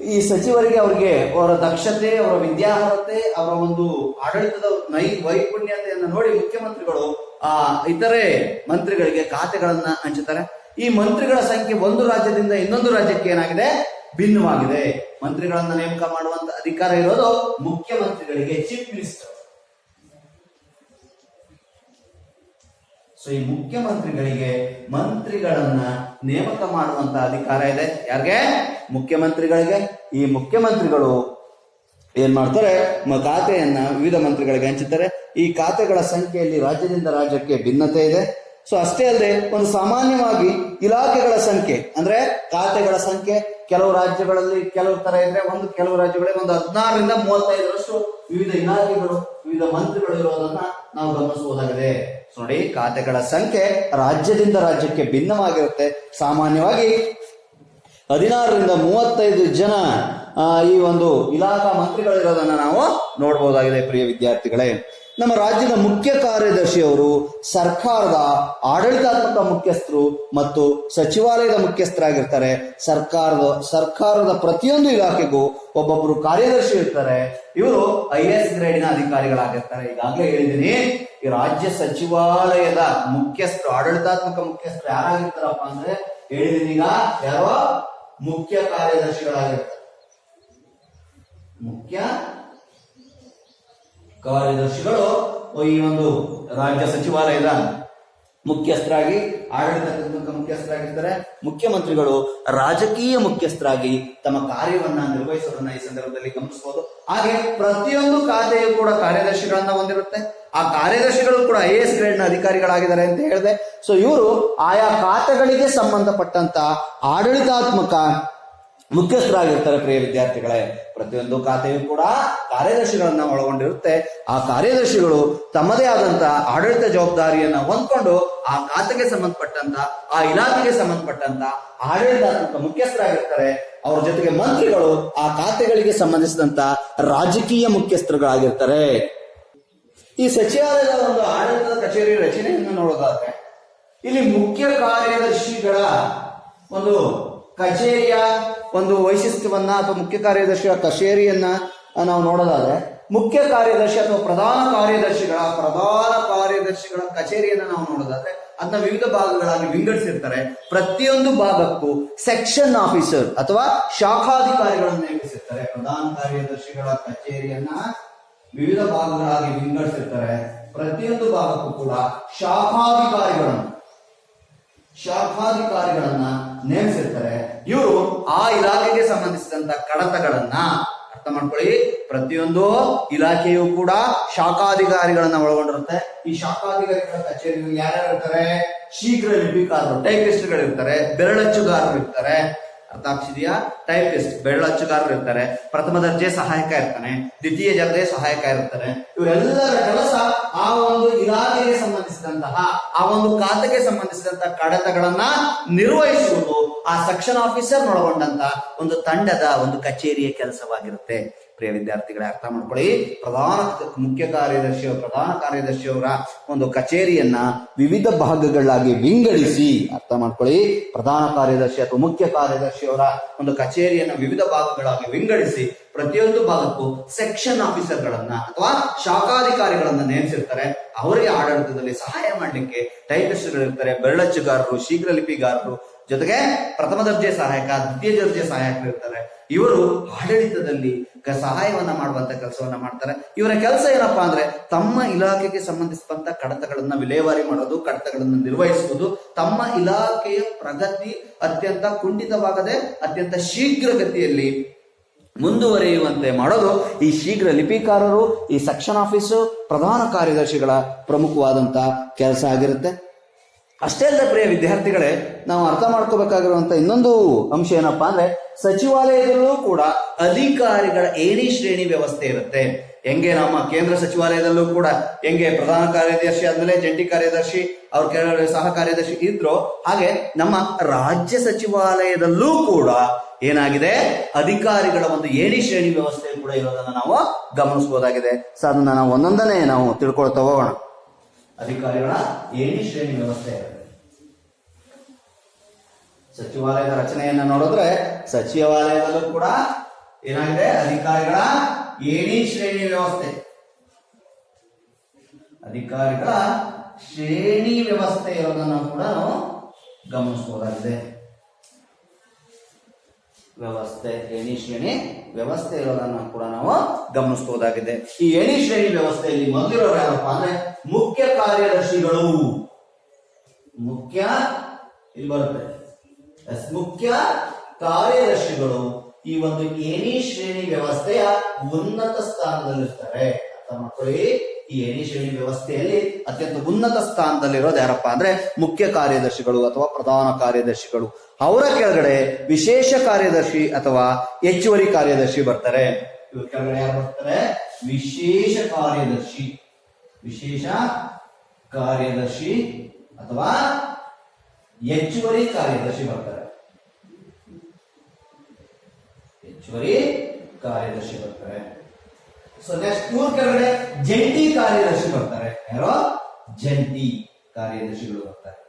ಈ ಸಚಿವರಿಗೆ ಅವರಿಗೆ ಅವರ ದಕ್ಷತೆ, ಅವರ ವಿದ್ಯಾರ್ಹತೆ, ಅವರ ಒಂದು ಆಡಳಿತದ ನೈ ವೈಪುಣ್ಯತೆಯನ್ನು ನೋಡಿ ಮುಖ್ಯಮಂತ್ರಿಗಳು, ಆ ಇತರೆ ಮಂತ್ರಿಗಳಿಗೆ ಖಾತೆಗಳನ್ನ ಹಂಚುತ್ತಾರೆ. ಈ ಮಂತ್ರಿಗಳ ಸಂಖ್ಯೆ ಒಂದು ರಾಜ್ಯದಿಂದ ಇನ್ನೊಂದು ರಾಜ್ಯಕ್ಕೆ ಏನಾಗಿದೆ? ಭಿನ್ನವಾಗಿದೆ. ಮಂತ್ರಿಗಳನ್ನ ನೇಮಕ ಮಾಡುವಂತ ಅಧಿಕಾರ ಇರೋದು ಮುಖ್ಯಮಂತ್ರಿಗಳಿಗೆ ಚೀಫ್ ಮಿನಿಸ್ಟರ್ ಸೊ ಈ ಮುಖ್ಯಮಂತ್ರಿಗಳಿಗೆ ಮಂತ್ರಿಗಳನ್ನ ನೇಮಕ ಮಾಡುವಂತ ಅಧಿಕಾರ ಇದೆ. ಯಾರಿಗೆ? ಮುಖ್ಯಮಂತ್ರಿಗಳಿಗೆ. ಈ ಮುಖ್ಯಮಂತ್ರಿಗಳು ಏನ್ ಮಾಡ್ತಾರೆ? ಖಾತೆಯನ್ನ ವಿವಿಧ ಮಂತ್ರಿಗಳಿಗೆ ಹಂಚುತ್ತಾರೆ ಈ ಖಾತೆಗಳ ಸಂಖ್ಯೆಯಲ್ಲಿ ರಾಜ್ಯದಿಂದ ರಾಜ್ಯಕ್ಕೆ ಭಿನ್ನತೆ ಇದೆ. ಸೊ ಅಷ್ಟೇ ಅಲ್ಲದೆ ಒಂದು ಸಾಮಾನ್ಯವಾಗಿ ಇಲಾಖೆಗಳ ಸಂಖ್ಯೆ, ಅಂದ್ರೆ ಖಾತೆಗಳ ಸಂಖ್ಯೆ, ಕೆಲವು ರಾಜ್ಯಗಳಲ್ಲಿ ಕೆಲವು ತರ ಇದ್ರೆ ಒಂದು ಕೆಲವು ರಾಜ್ಯಗಳಲ್ಲಿ ಒಂದು ಹದಿನಾರರಿಂದ ಮೂವತ್ತೈದರಷ್ಟು ವಿವಿಧ ಇಲಾಖೆಗಳು, ವಿವಿಧ ಮಂತ್ರಿಗಳು ಇರೋದನ್ನ ನಾವು ಗಮನಿಸಬಹುದಾಗಿದೆ. ನೋಡಿ, ಖಾತೆಗಳ ಸಂಖ್ಯೆ ರಾಜ್ಯದಿಂದ ರಾಜ್ಯಕ್ಕೆ ಭಿನ್ನವಾಗಿರುತ್ತೆ. ಸಾಮಾನ್ಯವಾಗಿ ಹದಿನಾರರಿಂದ ಮೂವತ್ತೈದು ಜನ ಈ ಒಂದು ಇಲಾಖಾ ಮಂತ್ರಿಗಳಿರೋದನ್ನ ನಾವು ನೋಡಬಹುದಾಗಿದೆ, ಪ್ರಿಯ ವಿದ್ಯಾರ್ಥಿಗಳೇ. ನಮ್ಮ ರಾಜ್ಯದ ಮುಖ್ಯ ಕಾರ್ಯದರ್ಶಿಯವರು ಸರ್ಕಾರದ ಆಡಳಿತಾತ್ಮಕ ಮುಖ್ಯಸ್ಥರು ಮತ್ತು ಸಚಿವಾಲಯದ ಮುಖ್ಯಸ್ಥರಾಗಿರ್ತಾರೆ. ಸರ್ಕಾರದ ಸರ್ಕಾರದ ಪ್ರತಿಯೊಂದು ಇಲಾಖೆಗೂ ಒಬ್ಬೊಬ್ರು ಕಾರ್ಯದರ್ಶಿ ಇರ್ತಾರೆ. ಇವರು ಐ ಎಸ್ ಗ್ರೇಡಿನ ಅಧಿಕಾರಿಗಳಾಗಿರ್ತಾರೆ. ಈಗಾಗಲೇ ಹೇಳಿದ್ದೀನಿ, ಈ ರಾಜ್ಯ ಸಚಿವಾಲಯದ ಮುಖ್ಯಸ್ಥರು, ಆಡಳಿತಾತ್ಮಕ ಮುಖ್ಯಸ್ಥರು ಯಾರಾಗಿರ್ತಾರಪ್ಪ ಅಂದ್ರೆ ಹೇಳಿದೀನಿ ಈಗ ಯಾರೋ ಮುಖ್ಯ ಕಾರ್ಯದರ್ಶಿಗಳಾಗಿರ್ತಾರೆ. ಮುಖ್ಯ ಕಾರ್ಯದರ್ಶಿಗಳು ಈ ಒಂದು ರಾಜ್ಯ ಸಚಿವಾಲಯದ ಮುಖ್ಯಸ್ಥರಾಗಿ ಆಡಳಿತ ಮುಖ್ಯಸ್ಥರಾಗಿರ್ತಾರೆ. ಮುಖ್ಯಮಂತ್ರಿಗಳು ರಾಜಕೀಯ ಮುಖ್ಯಸ್ಥರಾಗಿ ತಮ್ಮ ಕಾರ್ಯವನ್ನ ನಿರ್ವಹಿಸೋದನ್ನ ಈ ಸಂದರ್ಭದಲ್ಲಿ ಗಮನಿಸಬಹುದು. ಹಾಗೆ ಪ್ರತಿಯೊಂದು ಖಾತೆಯು ಕೂಡ ಕಾರ್ಯದರ್ಶಿಗಳನ್ನ ಹೊಂದಿರುತ್ತೆ. ಆ ಕಾರ್ಯದರ್ಶಿಗಳು ಕೂಡ ಐ ಎಸ್ ಗ್ರೇಡ್ನ ಅಧಿಕಾರಿಗಳಾಗಿದ್ದಾರೆ ಅಂತ ಹೇಳಿದೆ. ಸೊ ಇವರು ಆಯಾ ಖಾತೆಗಳಿಗೆ ಸಂಬಂಧಪಟ್ಟಂತ ಆಡಳಿತಾತ್ಮಕ ಮುಖ್ಯಸ್ಥರಾಗಿರ್ತಾರೆ ಪ್ರಿಯ ವಿದ್ಯಾರ್ಥಿಗಳೇ. ಪ್ರತಿಯೊಂದು ಖಾತೆಯು ಕೂಡ ಕಾರ್ಯದರ್ಶಿಗಳನ್ನ ಒಳಗೊಂಡಿರುತ್ತೆ. ಆ ಕಾರ್ಯದರ್ಶಿಗಳು ತಮ್ಮದೇ ಆದಂತಹ ಆಡಳಿತ ಜವಾಬ್ದಾರಿಯನ್ನ ಹೊಂದ್ಕೊಂಡು ಆ ಖಾತೆಗೆ ಸಂಬಂಧಪಟ್ಟಂತ, ಆ ಇಲಾಖೆಗೆ ಸಂಬಂಧಪಟ್ಟಂತ ಆಡಳಿತಾತ್ಮಕ ಮುಖ್ಯಸ್ಥರಾಗಿರ್ತಾರೆ. ಅವ್ರ ಜೊತೆಗೆ ಮಂತ್ರಿಗಳು ಆ ಖಾತೆಗಳಿಗೆ ಸಂಬಂಧಿಸಿದಂತ ರಾಜಕೀಯ ಮುಖ್ಯಸ್ಥರುಗಳಾಗಿರ್ತಾರೆ. ಈ ಸಚಿವಾಲಯದ ಒಂದು ಆಡಳಿತದ ಕಚೇರಿ ರಚನೆಯನ್ನು ನೋಡೋದಾದ್ರೆ, ಇಲ್ಲಿ ಮುಖ್ಯ ಕಾರ್ಯದರ್ಶಿಗಳ ಒಂದು ಕಚೇರಿಯ ಒಂದು ವೈಶಿಷ್ಟ್ಯವನ್ನ ಅಥವಾ ಮುಖ್ಯ ಕಾರ್ಯದರ್ಶಿಯ ಕಚೇರಿಯನ್ನ ನಾವು ನೋಡೋದಾದ್ರೆ, ಮುಖ್ಯ ಕಾರ್ಯದರ್ಶಿ ಅಥವಾ ಪ್ರಧಾನ ಕಾರ್ಯದರ್ಶಿಗಳ ಪ್ರಧಾನ ಕಾರ್ಯದರ್ಶಿಗಳ ಕಚೇರಿಯನ್ನ ನಾವು ನೋಡೋದಾದ್ರೆ ಅದನ್ನ ವಿವಿಧ ಭಾಗಗಳಾಗಿ ವಿಂಗಡಿಸಿರ್ತಾರೆ. ಪ್ರತಿಯೊಂದು ಭಾಗಕ್ಕೂ ಸೆಕ್ಷನ್ ಆಫೀಸರ್ ಅಥವಾ ಶಾಖಾಧಿಕಾರಿಗಳನ್ನು ನೇಮಿಸಿರ್ತಾರೆ. ಪ್ರಧಾನ ಕಾರ್ಯದರ್ಶಿಗಳ ಕಚೇರಿಯನ್ನ ವಿವಿಧ ಭಾಗಗಳಾಗಿ ವಿಂಗಡಿಸಿರ್ತಾರೆ. ಪ್ರತಿಯೊಂದು ಭಾಗಕ್ಕೂ ಕೂಡ ಶಾಖಾಧಿಕಾರಿಗಳನ್ನು, ಶಾಖಾಧಿಕಾರಿಗಳನ್ನ ನೇಮಿಸಿರ್ತಾರೆ. ಇವರು ಆ ಇಲಾಖೆಗೆ ಸಂಬಂಧಿಸಿದಂತ ಕಡತಗಳನ್ನ ಅರ್ಥ ಮಾಡ್ಕೊಳ್ಳಿ. ಪ್ರತಿಯೊಂದು ಇಲಾಖೆಯು ಕೂಡ ಶಾಖಾಧಿಕಾರಿಗಳನ್ನ ಒಳಗೊಂಡಿರುತ್ತೆ. ಈ ಶಾಖಾಧಿಕಾರಿಗಳ ಕಚೇರಿಗಳು ಯಾರ್ಯಾರು ಇರ್ತಾರೆ? ಶೀಘ್ರ ಲಿಪಿಕಾರರು ಟೈಪಿಸ್ಟ್ಗಳು ಇರ್ತಾರೆ, ಬೆರಳಚ್ಚುಗಾರರು ಇರ್ತಾರೆ. ಅರ್ಥ ಆಗ್ತಿದೆಯಾ? ಟೈಪಿಸ್ಟ್ ಬೆರಳಚ್ಚುಗಾರರು ಇರ್ತಾರೆ. ಪ್ರಥಮ ದರ್ಜೆ ಸಹಾಯಕ ಇರ್ತಾನೆ, ದ್ವಿತೀಯ ದರ್ಜೆ ಸಹಾಯಕ ಇರ್ತಾರೆ. ಇವರೆಲ್ಲರ ಕೆಲಸ ಆ ಒಂದು ಇಲಾಖೆಗೆ ಸಂಬಂಧಿಸಿದಂತಹ, ಆ ಒಂದು ಖಾತೆಗೆ ಸಂಬಂಧಿಸಿದಂತಹ ಕಡತಗಳನ್ನ ನಿರ್ವಹಿಸುವುದು. ಆ ಸೆಕ್ಷನ್ ಆಫೀಸರ್ ಒಳಗೊಂಡಂತ ಒಂದು ತಂಡದ ಒಂದು ಕಚೇರಿಯ ಕೆಲಸವಾಗಿರುತ್ತೆ. ಪ್ರಿಯ ವಿದ್ಯಾರ್ಥಿಗಳೇ, ಅರ್ಥ ಮಾಡ್ಕೊಳ್ಳಿ. ಪ್ರಧಾನ ಮುಖ್ಯ ಕಾರ್ಯದರ್ಶಿ ಪ್ರಧಾನ ಕಾರ್ಯದರ್ಶಿಯವರ ಒಂದು ಕಚೇರಿಯನ್ನ ವಿವಿಧ ಭಾಗಗಳಾಗಿ ವಿಂಗಡಿಸಿ, ಅರ್ಥ ಮಾಡ್ಕೊಳ್ಳಿ. ಪ್ರಧಾನ ಕಾರ್ಯದರ್ಶಿ ಅಥವಾ ಮುಖ್ಯ ಕಾರ್ಯದರ್ಶಿಯವರ ಒಂದು ಕಚೇರಿಯನ್ನ ವಿವಿಧ ಭಾಗಗಳಾಗಿ ವಿಂಗಡಿಸಿ, ಪ್ರತಿಯೊಂದು ಭಾಗಕ್ಕೂ ಸೆಕ್ಷನ್ ಆಫೀಸರ್ಗಳನ್ನ ಅಥವಾ ಶಾಖಾಧಿಕಾರಿಗಳನ್ನ ನೇಮಿಸಿರ್ತಾರೆ. ಅವರಿಗೆ ಆಡಳಿತದಲ್ಲಿ ಸಹಾಯ ಮಾಡಲಿಕ್ಕೆ ಟೈಪಿಸ್ಟ್ಗಳಿರ್ತಾರೆ ಬೆರಳಚ್ಚುಗಾರರು ಶೀಘ್ರ ಲಿಪಿಗಾರರು ಜೊತೆಗೆ ಪ್ರಥಮ ದರ್ಜೆ ಸಹಾಯಕ, ದ್ವಿತೀಯ ದರ್ಜೆ ಸಹಾಯಕರು ಇರ್ತಾರೆ. ಇವರು ಆಡಳಿತದಲ್ಲಿ ಸಹಾಯವನ್ನ ಮಾಡುವಂತ ಕೆಲಸವನ್ನ ಮಾಡ್ತಾರೆ. ಇವರ ಕೆಲಸ ಏನಪ್ಪಾ ಅಂದ್ರೆ ತಮ್ಮ ಇಲಾಖೆಗೆ ಸಂಬಂಧಿಸಿದಂತ ಕಡತಗಳನ್ನ ವಿಲೇವಾರಿ ಮಾಡೋದು, ಕಡತಗಳನ್ನ ನಿರ್ವಹಿಸುವುದು, ತಮ್ಮ ಇಲಾಖೆಯ ಪ್ರಗತಿ ಅತ್ಯಂತ ಕುಂಠಿತವಾಗದೆ ಅತ್ಯಂತ ಶೀಘ್ರಗತಿಯಲ್ಲಿ ಮುಂದುವರಿಯುವಂತೆ ಮಾಡೋದು ಈ ಶೀಘ್ರ ಲಿಪಿಕಾರರು, ಈ ಸೆಕ್ಷನ್ ಆಫೀಸು ಪ್ರಧಾನ ಕಾರ್ಯದರ್ಶಿಗಳ ಪ್ರಮುಖವಾದಂತ ಕೆಲಸ ಆಗಿರುತ್ತೆ. ಅಷ್ಟೇ ಅಲ್ಲದೆ ಪ್ರಿಯ ವಿದ್ಯಾರ್ಥಿಗಳೇ, ನಾವು ಅರ್ಥ ಮಾಡ್ಕೋಬೇಕಾಗಿರುವಂತ ಇನ್ನೊಂದು ಅಂಶ ಏನಪ್ಪಾ ಅಂದ್ರೆ ಸಚಿವಾಲಯದಲ್ಲೂ ಕೂಡ ಅಧಿಕಾರಿಗಳ ಏಣಿ ಶ್ರೇಣಿ ವ್ಯವಸ್ಥೆ ಇರುತ್ತೆ. ಹೆಂಗೆ ನಮ್ಮ ಕೇಂದ್ರ ಸಚಿವಾಲಯದಲ್ಲೂ ಕೂಡ ಹೆಂಗೆ ಪ್ರಧಾನ ಕಾರ್ಯದರ್ಶಿ ಆದ್ಮೇಲೆ ಜಂಟಿ ಕಾರ್ಯದರ್ಶಿ, ಅವ್ರ ಸಹ ಕಾರ್ಯದರ್ಶಿ ಇದ್ರು, ಹಾಗೆ ನಮ್ಮ ರಾಜ್ಯ ಸಚಿವಾಲಯದಲ್ಲೂ ಕೂಡ ಏನಾಗಿದೆ? ಅಧಿಕಾರಿಗಳ ಒಂದು ಏಣಿ ಶ್ರೇಣಿ ವ್ಯವಸ್ಥೆ ಕೂಡ ಇರೋದನ್ನ ನಾವು ಗಮನಿಸಬಹುದಾಗಿದೆ ಸೊ ಅದನ್ನ ನಾವು ಒಂದೊಂದನೇ ನಾವು ತಿಳ್ಕೊಳ್ತಾ ಹೋಗೋಣ. ಅಧಿಕಾರಿಗಳ ಏಣಿ ಶ್ರೇಣಿ ವ್ಯವಸ್ಥೆ. ಸಚಿವಾಲಯದ ರಚನೆಯನ್ನ ನೋಡಿದ್ರೆ ಸಚಿವಾಲಯದಲ್ಲೂ ಕೂಡ ಏನಾಗಿದೆ? ಅಧಿಕಾರಿಗಳ ಏಣಿ ಶ್ರೇಣಿ ವ್ಯವಸ್ಥೆ. ಅಧಿಕಾರಿಗಳ ಶ್ರೇಣಿ ವ್ಯವಸ್ಥೆ ಇರೋದನ್ನು ಕೂಡ ನಾವು ಗಮನಿಸಬಹುದಾಗಿದೆ ವ್ಯವಸ್ಥೆ, ಏಣಿ ಶ್ರೇಣಿ ವ್ಯವಸ್ಥೆ ಇರೋದನ್ನ ಕೂಡ ನಾವು ಗಮನಿಸಬಹುದಾಗಿದೆ ಈ ಏಣಿ ಶ್ರೇಣಿ ವ್ಯವಸ್ಥೆಯಲ್ಲಿ ಮೊದಲಿರೋರು ಯಾರಪ್ಪ ಅಂದ್ರೆ ಮುಖ್ಯ ಕಾರ್ಯದರ್ಶಿಗಳು. ಮುಖ್ಯ ಇಲ್ಲಿ ಬರುತ್ತೆ. ಮುಖ್ಯ ಕಾರ್ಯದರ್ಶಿಗಳು ಈ ಒಂದು ಏನಿ ಶ್ರೇಣಿ ವ್ಯವಸ್ಥೆಯ ಉನ್ನತ ಸ್ಥಾನದಲ್ಲಿರ್ತಾರೆ. ಅರ್ಥ ಮಾಡ್ಕೊಳ್ಳಿ. ಈ ಎಣಿ ಶ್ರೇಣಿ ವ್ಯವಸ್ಥೆಯಲ್ಲಿ ಅತ್ಯಂತ ಉನ್ನತ ಸ್ಥಾನದಲ್ಲಿರೋದು ಯಾರಪ್ಪ ಅಂದ್ರೆ ಮುಖ್ಯ ಕಾರ್ಯದರ್ಶಿಗಳು ಅಥವಾ ಪ್ರಧಾನ ಕಾರ್ಯದರ್ಶಿಗಳು. ಅವರ ಕೆಳಗಡೆ ವಿಶೇಷ ಕಾರ್ಯದರ್ಶಿ ಅಥವಾ ಹೆಚ್ಚುವರಿ ಕಾರ್ಯದರ್ಶಿ ಬರ್ತಾರೆ. ಇವ್ರ ಕೆಳಗಡೆ ಯಾರು ಬರ್ತಾರೆ? ವಿಶೇಷ ಕಾರ್ಯದರ್ಶಿ. ವಿಶೇಷ ಕಾರ್ಯದರ್ಶಿ ಅಥವಾ ಹೆಚ್ಚುವರಿ ಕಾರ್ಯದರ್ಶಿ ಬರ್ತಾರೆ ಹೆಚ್ಚುವರಿ ಕಾರ್ಯದರ್ಶಿ ಬರ್ತಾರೆ ಸೊ ನೆಕ್ಸ್ಟ್ ಇವ್ರ ಕೆಳಗಡೆ ಜಂಟಿ ಕಾರ್ಯದರ್ಶಿ ಬರ್ತಾರೆ ಯಾರೋ ಜಂಟಿ ಕಾರ್ಯದರ್ಶಿಗಳು ಬರ್ತಾರೆ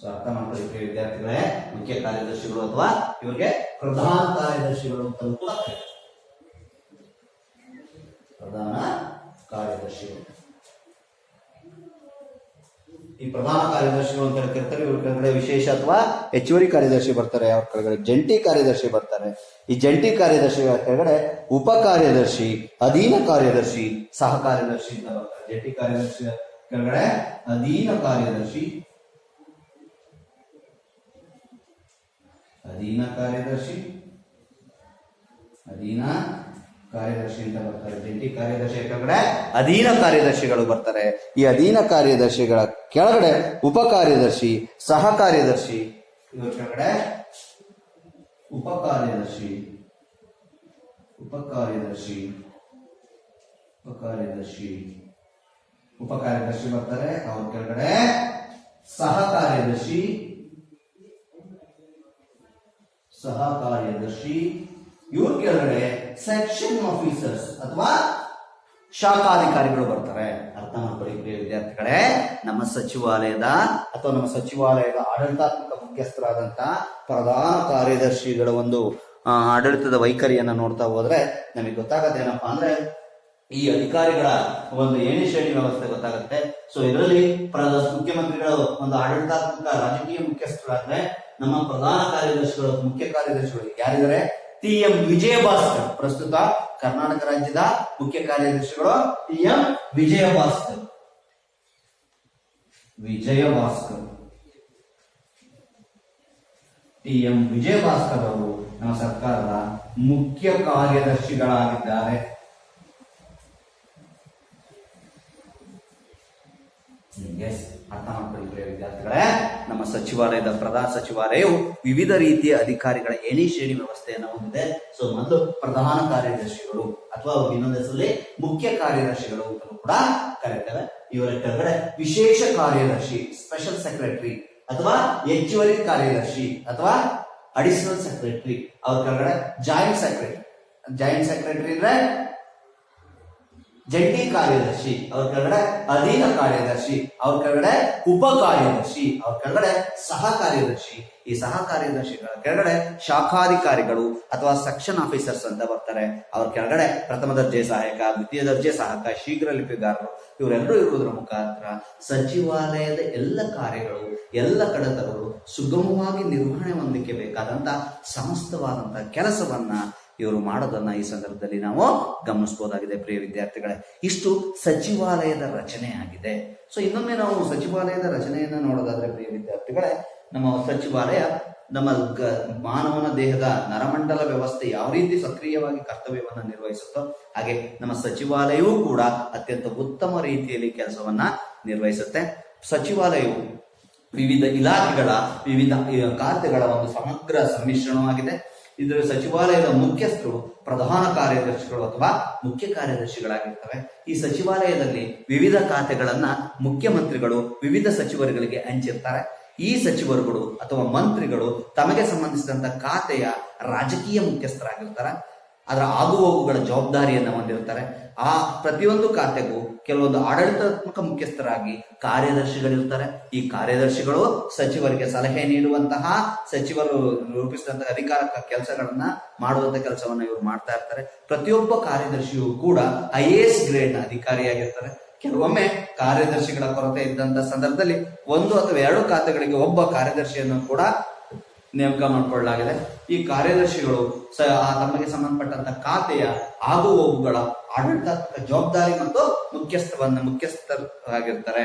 ಸೊ ಅರ್ಥ ಮಾಡ್ಕೊಳ್ಳಿ ಪ್ರಿಯ ವಿದ್ಯಾರ್ಥಿಗಳೇ ಮುಖ್ಯ ಕಾರ್ಯದರ್ಶಿಗಳು ಅಥವಾ ಇವರಿಗೆ ಪ್ರಧಾನ ಕಾರ್ಯದರ್ಶಿಗಳು ಅಂತ ಕೂಡ ಕರೀತಾರೆ. ಪ್ರಧಾನ ಕಾರ್ಯದರ್ಶಿಗಳು ಈ ಪ್ರಧಾನ ಕಾರ್ಯದರ್ಶಿಗಳು ಅಂತ ಹೇಳ್ತಿರ್ತಾರೆ ಇವ್ರ ಕೆಳಗಡೆ ವಿಶೇಷ ಅಥವಾ ಹೆಚ್ಚುವರಿ ಕಾರ್ಯದರ್ಶಿ ಬರ್ತಾರೆ, ಅವ್ರ ಕೆಳಗಡೆ ಜಂಟಿ ಕಾರ್ಯದರ್ಶಿ ಬರ್ತಾರೆ. ಈ ಜಂಟಿ ಕಾರ್ಯದರ್ಶಿಗಳ ಕೆಳಗಡೆ ಉಪ ಕಾರ್ಯದರ್ಶಿ, ಅಧೀನ ಕಾರ್ಯದರ್ಶಿ, ಸಹ ಕಾರ್ಯದರ್ಶಿ ಅಂತ ಬರ್ತಾರೆ. ಜಂಟಿ ಕಾರ್ಯದರ್ಶಿ ಕೆಳಗಡೆ ಅಧೀನ ಕಾರ್ಯದರ್ಶಿ ಅಧೀನ ಕಾರ್ಯದರ್ಶಿ, ಅಧೀನ ಕಾರ್ಯದರ್ಶಿ ಅಂತ ಬರ್ತಾರೆ. ಜಂಟಿ ಕಾರ್ಯದರ್ಶಿ ಕೆಳಗಡೆ ಅಧೀನ ಕಾರ್ಯದರ್ಶಿಗಳು ಬರ್ತಾರೆ. ಈ ಅಧೀನ ಕಾರ್ಯದರ್ಶಿಗಳ ಕೆಳಗಡೆ ಉಪ ಕಾರ್ಯದರ್ಶಿ, ಸಹ ಕಾರ್ಯದರ್ಶಿ, ಇವ್ರ ಕೆಳಗಡೆ ಉಪ ಕಾರ್ಯದರ್ಶಿ ಉಪ ಕಾರ್ಯದರ್ಶಿ ಉಪ ಕಾರ್ಯದರ್ಶಿ. ಉಪ ಕಾರ್ಯದರ್ಶಿ ಬರ್ತಾರೆ. ಅವ್ರ ಕೆಳಗಡೆ ಸಹ ಕಾರ್ಯದರ್ಶಿ ಸಹ ಕಾರ್ಯದರ್ಶಿ. ಇವ್ರ ಕೆಳಗಡೆ ಸೆಕ್ಷನ್ ಆಫೀಸರ್ಸ್ ಅಥವಾ ಶಾಖಾಧಿಕಾರಿಗಳು ಬರ್ತಾರೆ. ಅರ್ಥ ಮಾಡ್ಕೊಳ್ಳಿ ವಿದ್ಯಾರ್ಥಿಗಳೇ, ನಮ್ಮ ಸಚಿವಾಲಯದ ಅಥವಾ ನಮ್ಮ ಸಚಿವಾಲಯದ ಆಡಳಿತಾತ್ಮಕ ಮುಖ್ಯಸ್ಥರಾದಂತ ಪ್ರಧಾನ ಕಾರ್ಯದರ್ಶಿಗಳ ಒಂದು ಆಡಳಿತದ ವೈಖರಿಯನ್ನ ನೋಡ್ತಾ ಹೋದ್ರೆ ನಮಗೆ ಗೊತ್ತಾಗತ್ತೆ ಏನಪ್ಪಾ ಅಂದ್ರೆ ಈ ಅಧಿಕಾರಿಗಳ ಒಂದು ಏಣಿ ಶ್ರೇಣಿ ವ್ಯವಸ್ಥೆ ಗೊತ್ತಾಗುತ್ತೆ. ಸೊ ಇದರಲ್ಲಿ ಮುಖ್ಯಮಂತ್ರಿಗಳು ಒಂದು ಆಡಳಿತಾತ್ಮಕ ರಾಜಕೀಯ ಮುಖ್ಯಸ್ಥರಾದ್ರೆ ನಮ್ಮ ಪ್ರಧಾನ ಕಾರ್ಯದರ್ಶಿಗಳು, ಮುಖ್ಯ ಕಾರ್ಯದರ್ಶಿಗಳು ಯಾರಿದ್ದಾರೆ? T M Vijayabhaskar. ಪ್ರಸ್ತುತ ಕರ್ನಾಟಕ ರಾಜ್ಯದ ಮುಖ್ಯ ಕಾರ್ಯದರ್ಶಿಗಳು T M Vijaya Bhaskar Vijaya Bhaskar T M Vijayabhaskar ಅವರು ನಮ್ಮ ಸರ್ಕಾರದ ಮುಖ್ಯ ಕಾರ್ಯದರ್ಶಿಗಳಾಗಿದ್ದಾರೆ. ಎಸ್ ಅರ್ಥ ಮಾಡ್ಕೊಳ್ಳಿ ವಿದ್ಯಾರ್ಥಿಗಳೇ. ನಮ್ಮ ಸಚಿವಾಲಯದ ಪ್ರಧಾನ ಸಚಿವಾಲಯವು ವಿವಿಧ ರೀತಿಯ ಅಧಿಕಾರಿಗಳ ಎಣಿ ಶ್ರೇಣಿ ವ್ಯವಸ್ಥೆಯನ್ನು ಹೊಂದಿದೆ. ಸೊ ಮೊದಲು ಪ್ರಧಾನ ಕಾರ್ಯದರ್ಶಿಗಳು ಅಥವಾ ಇನ್ನೊಂದು ಹೆಸರಲ್ಲಿ ಮುಖ್ಯ ಕಾರ್ಯದರ್ಶಿಗಳು ಅಂತ ಕೂಡ ಕರೀತೇವೆ. ಇವರ ಕೆಳಗಡೆ ವಿಶೇಷ ಕಾರ್ಯದರ್ಶಿ ಸ್ಪೆಷಲ್ ಸೆಕ್ರೆಟರಿ ಅಥವಾ ಹೆಚ್ಚುವರಿ ಕಾರ್ಯದರ್ಶಿ ಅಥವಾ ಅಡಿಷನಲ್ ಸೆಕ್ರೆಟರಿ ಅವ್ರ ಕೆಳಗಡೆ ಜಾಯಿಂಟ್ ಸೆಕ್ರೆಟರಿ ಜಾಯಿಂಟ್ ಸೆಕ್ರೆಟರಿ ಅಂದ್ರೆ ಜಂಟಿ ಕಾರ್ಯದರ್ಶಿ, ಅವ್ರ ಕೆಳಗಡೆ ಅಧೀನ ಕಾರ್ಯದರ್ಶಿ, ಅವ್ರ ಕೆಳಗಡೆ ಉಪ ಕಾರ್ಯದರ್ಶಿ, ಅವ್ರ ಕೆಳಗಡೆ ಸಹ ಕಾರ್ಯದರ್ಶಿ. ಈ ಸಹ ಕಾರ್ಯದರ್ಶಿಗಳ ಕೆಳಗಡೆ ಶಾಖಾಧಿಕಾರಿಗಳು ಅಥವಾ ಸೆಕ್ಷನ್ ಆಫೀಸರ್ಸ್ ಅಂತ ಬರ್ತಾರೆ. ಅವ್ರ ಕೆಳಗಡೆ ಪ್ರಥಮ ದರ್ಜೆ ಸಹಾಯಕ, ದ್ವಿತೀಯ ದರ್ಜೆ ಸಹಾಯಕ, ಶೀಘ್ರ ಲಿಪಿಗಾರರು, ಇವರೆಲ್ಲರೂ ಇರುವುದರ ಮುಖಾಂತರ ಸಚಿವಾಲಯದ ಎಲ್ಲ ಕಾರ್ಯಗಳು, ಎಲ್ಲ ಕಡತಗಳು ಸುಗಮವಾಗಿ ನಿರ್ವಹಣೆ ಹೊಂದಲಿಕ್ಕೆ ಬೇಕಾದಂತ ಸಮಸ್ತವಾದಂತ ಕೆಲಸವನ್ನ ಇವರು ಮಾಡೋದನ್ನ ಈ ಸಂದರ್ಭದಲ್ಲಿ ನಾವು ಗಮನಿಸಬಹುದಾಗಿದೆ ಪ್ರಿಯ ವಿದ್ಯಾರ್ಥಿಗಳೇ. ಇಷ್ಟು ಸಚಿವಾಲಯದ ರಚನೆ ಆಗಿದೆ. ಸೊ ಇನ್ನೊಮ್ಮೆ ನಾವು ಸಚಿವಾಲಯದ ರಚನೆಯನ್ನ ನೋಡೋದಾದ್ರೆ, ಪ್ರಿಯ ವಿದ್ಯಾರ್ಥಿಗಳೇ, ನಮ್ಮ ಸಚಿವಾಲಯ, ನಮ್ಮ ಮಾನವನ ದೇಹದ ನರಮಂಡಲ ವ್ಯವಸ್ಥೆ ಯಾವ ರೀತಿ ಸಕ್ರಿಯವಾಗಿ ಕರ್ತವ್ಯವನ್ನ ನಿರ್ವಹಿಸುತ್ತೋ, ಹಾಗೆ ನಮ್ಮ ಸಚಿವಾಲಯವೂ ಕೂಡ ಅತ್ಯಂತ ಉತ್ತಮ ರೀತಿಯಲ್ಲಿ ಕೆಲಸವನ್ನ ನಿರ್ವಹಿಸುತ್ತೆ. ಸಚಿವಾಲಯವು ವಿವಿಧ ಇಲಾಖೆಗಳ, ವಿವಿಧ ಖಾತೆಗಳ ಒಂದು ಸಮಗ್ರ ಸಮ್ಮಿಶ್ರಣವಾಗಿದೆ. ಇದರ ಸಚಿವಾಲಯದ ಮುಖ್ಯಸ್ಥರು, ಪ್ರಧಾನ ಕಾರ್ಯದರ್ಶಿಗಳು ಅಥವಾ ಮುಖ್ಯ ಕಾರ್ಯದರ್ಶಿಗಳಾಗಿರ್ತವೆ. ಈ ಸಚಿವಾಲಯದಲ್ಲಿ ವಿವಿಧ ಖಾತೆಗಳನ್ನ ಮುಖ್ಯಮಂತ್ರಿಗಳು, ವಿವಿಧ ಸಚಿವರುಗಳಿಗೆ ಹಂಚಿರ್ತಾರೆ. ಈ ಸಚಿವರುಗಳು ಅಥವಾ ಮಂತ್ರಿಗಳು ತಮಗೆ ಸಂಬಂಧಿಸಿದಂತ ಖಾತೆಯ ರಾಜಕೀಯ ಮುಖ್ಯಸ್ಥರಾಗಿರ್ತಾರೆ. ಅದರ ಆಗುಹೋಗುಗಳ ಜವಾಬ್ದಾರಿಯನ್ನು ಹೊಂದಿರ್ತಾರೆ ಆ ಪ್ರತಿಯೊಂದು ಖಾತೆಗೂ ಕೆಲವೊಂದು ಆಡಳಿತಾತ್ಮಕ ಮುಖ್ಯಸ್ಥರಾಗಿ ಕಾರ್ಯದರ್ಶಿಗಳಿರ್ತಾರೆ ಈ ಕಾರ್ಯದರ್ಶಿಗಳು ಸಚಿವರಿಗೆ ಸಲಹೆ ನೀಡುವಂತಹ, ಸಚಿವರು ರೂಪಿಸಿದಂತಹ ಅಧಿಕಾರ ಕೆಲಸಗಳನ್ನ ಮಾಡುವಂತ ಕೆಲಸವನ್ನ ಇವರು ಮಾಡ್ತಾ ಇರ್ತಾರೆ. ಪ್ರತಿಯೊಬ್ಬ ಕಾರ್ಯದರ್ಶಿಯು ಕೂಡ ಐ ಎ ಎಸ್ ಗ್ರೇಡ್ನ ಅಧಿಕಾರಿಯಾಗಿರ್ತಾರೆ. ಕೆಲವೊಮ್ಮೆ ಕಾರ್ಯದರ್ಶಿಗಳ ಕೊರತೆ ಇದ್ದಂತ ಸಂದರ್ಭದಲ್ಲಿ ಒಂದು ಅಥವಾ ಎರಡು ಖಾತೆಗಳಿಗೆ ಒಬ್ಬ ಕಾರ್ಯದರ್ಶಿಯನ್ನು ಕೂಡ ನೇಮಕ ಮಾಡಿಕೊಳ್ಳಲಾಗಿದೆ. ಈ ಕಾರ್ಯದರ್ಶಿಗಳು ತಮಗೆ ಸಂಬಂಧಪಟ್ಟಂತ ಖಾತೆಯ ಆಗು ಹೋಗುಗಳ ಆಡಳಿತಾತ್ಮಕ ಜವಾಬ್ದಾರಿ ಮತ್ತು ಮುಖ್ಯಸ್ಥವನ್ನ ಮುಖ್ಯಸ್ಥರಾಗಿರ್ತಾರೆ.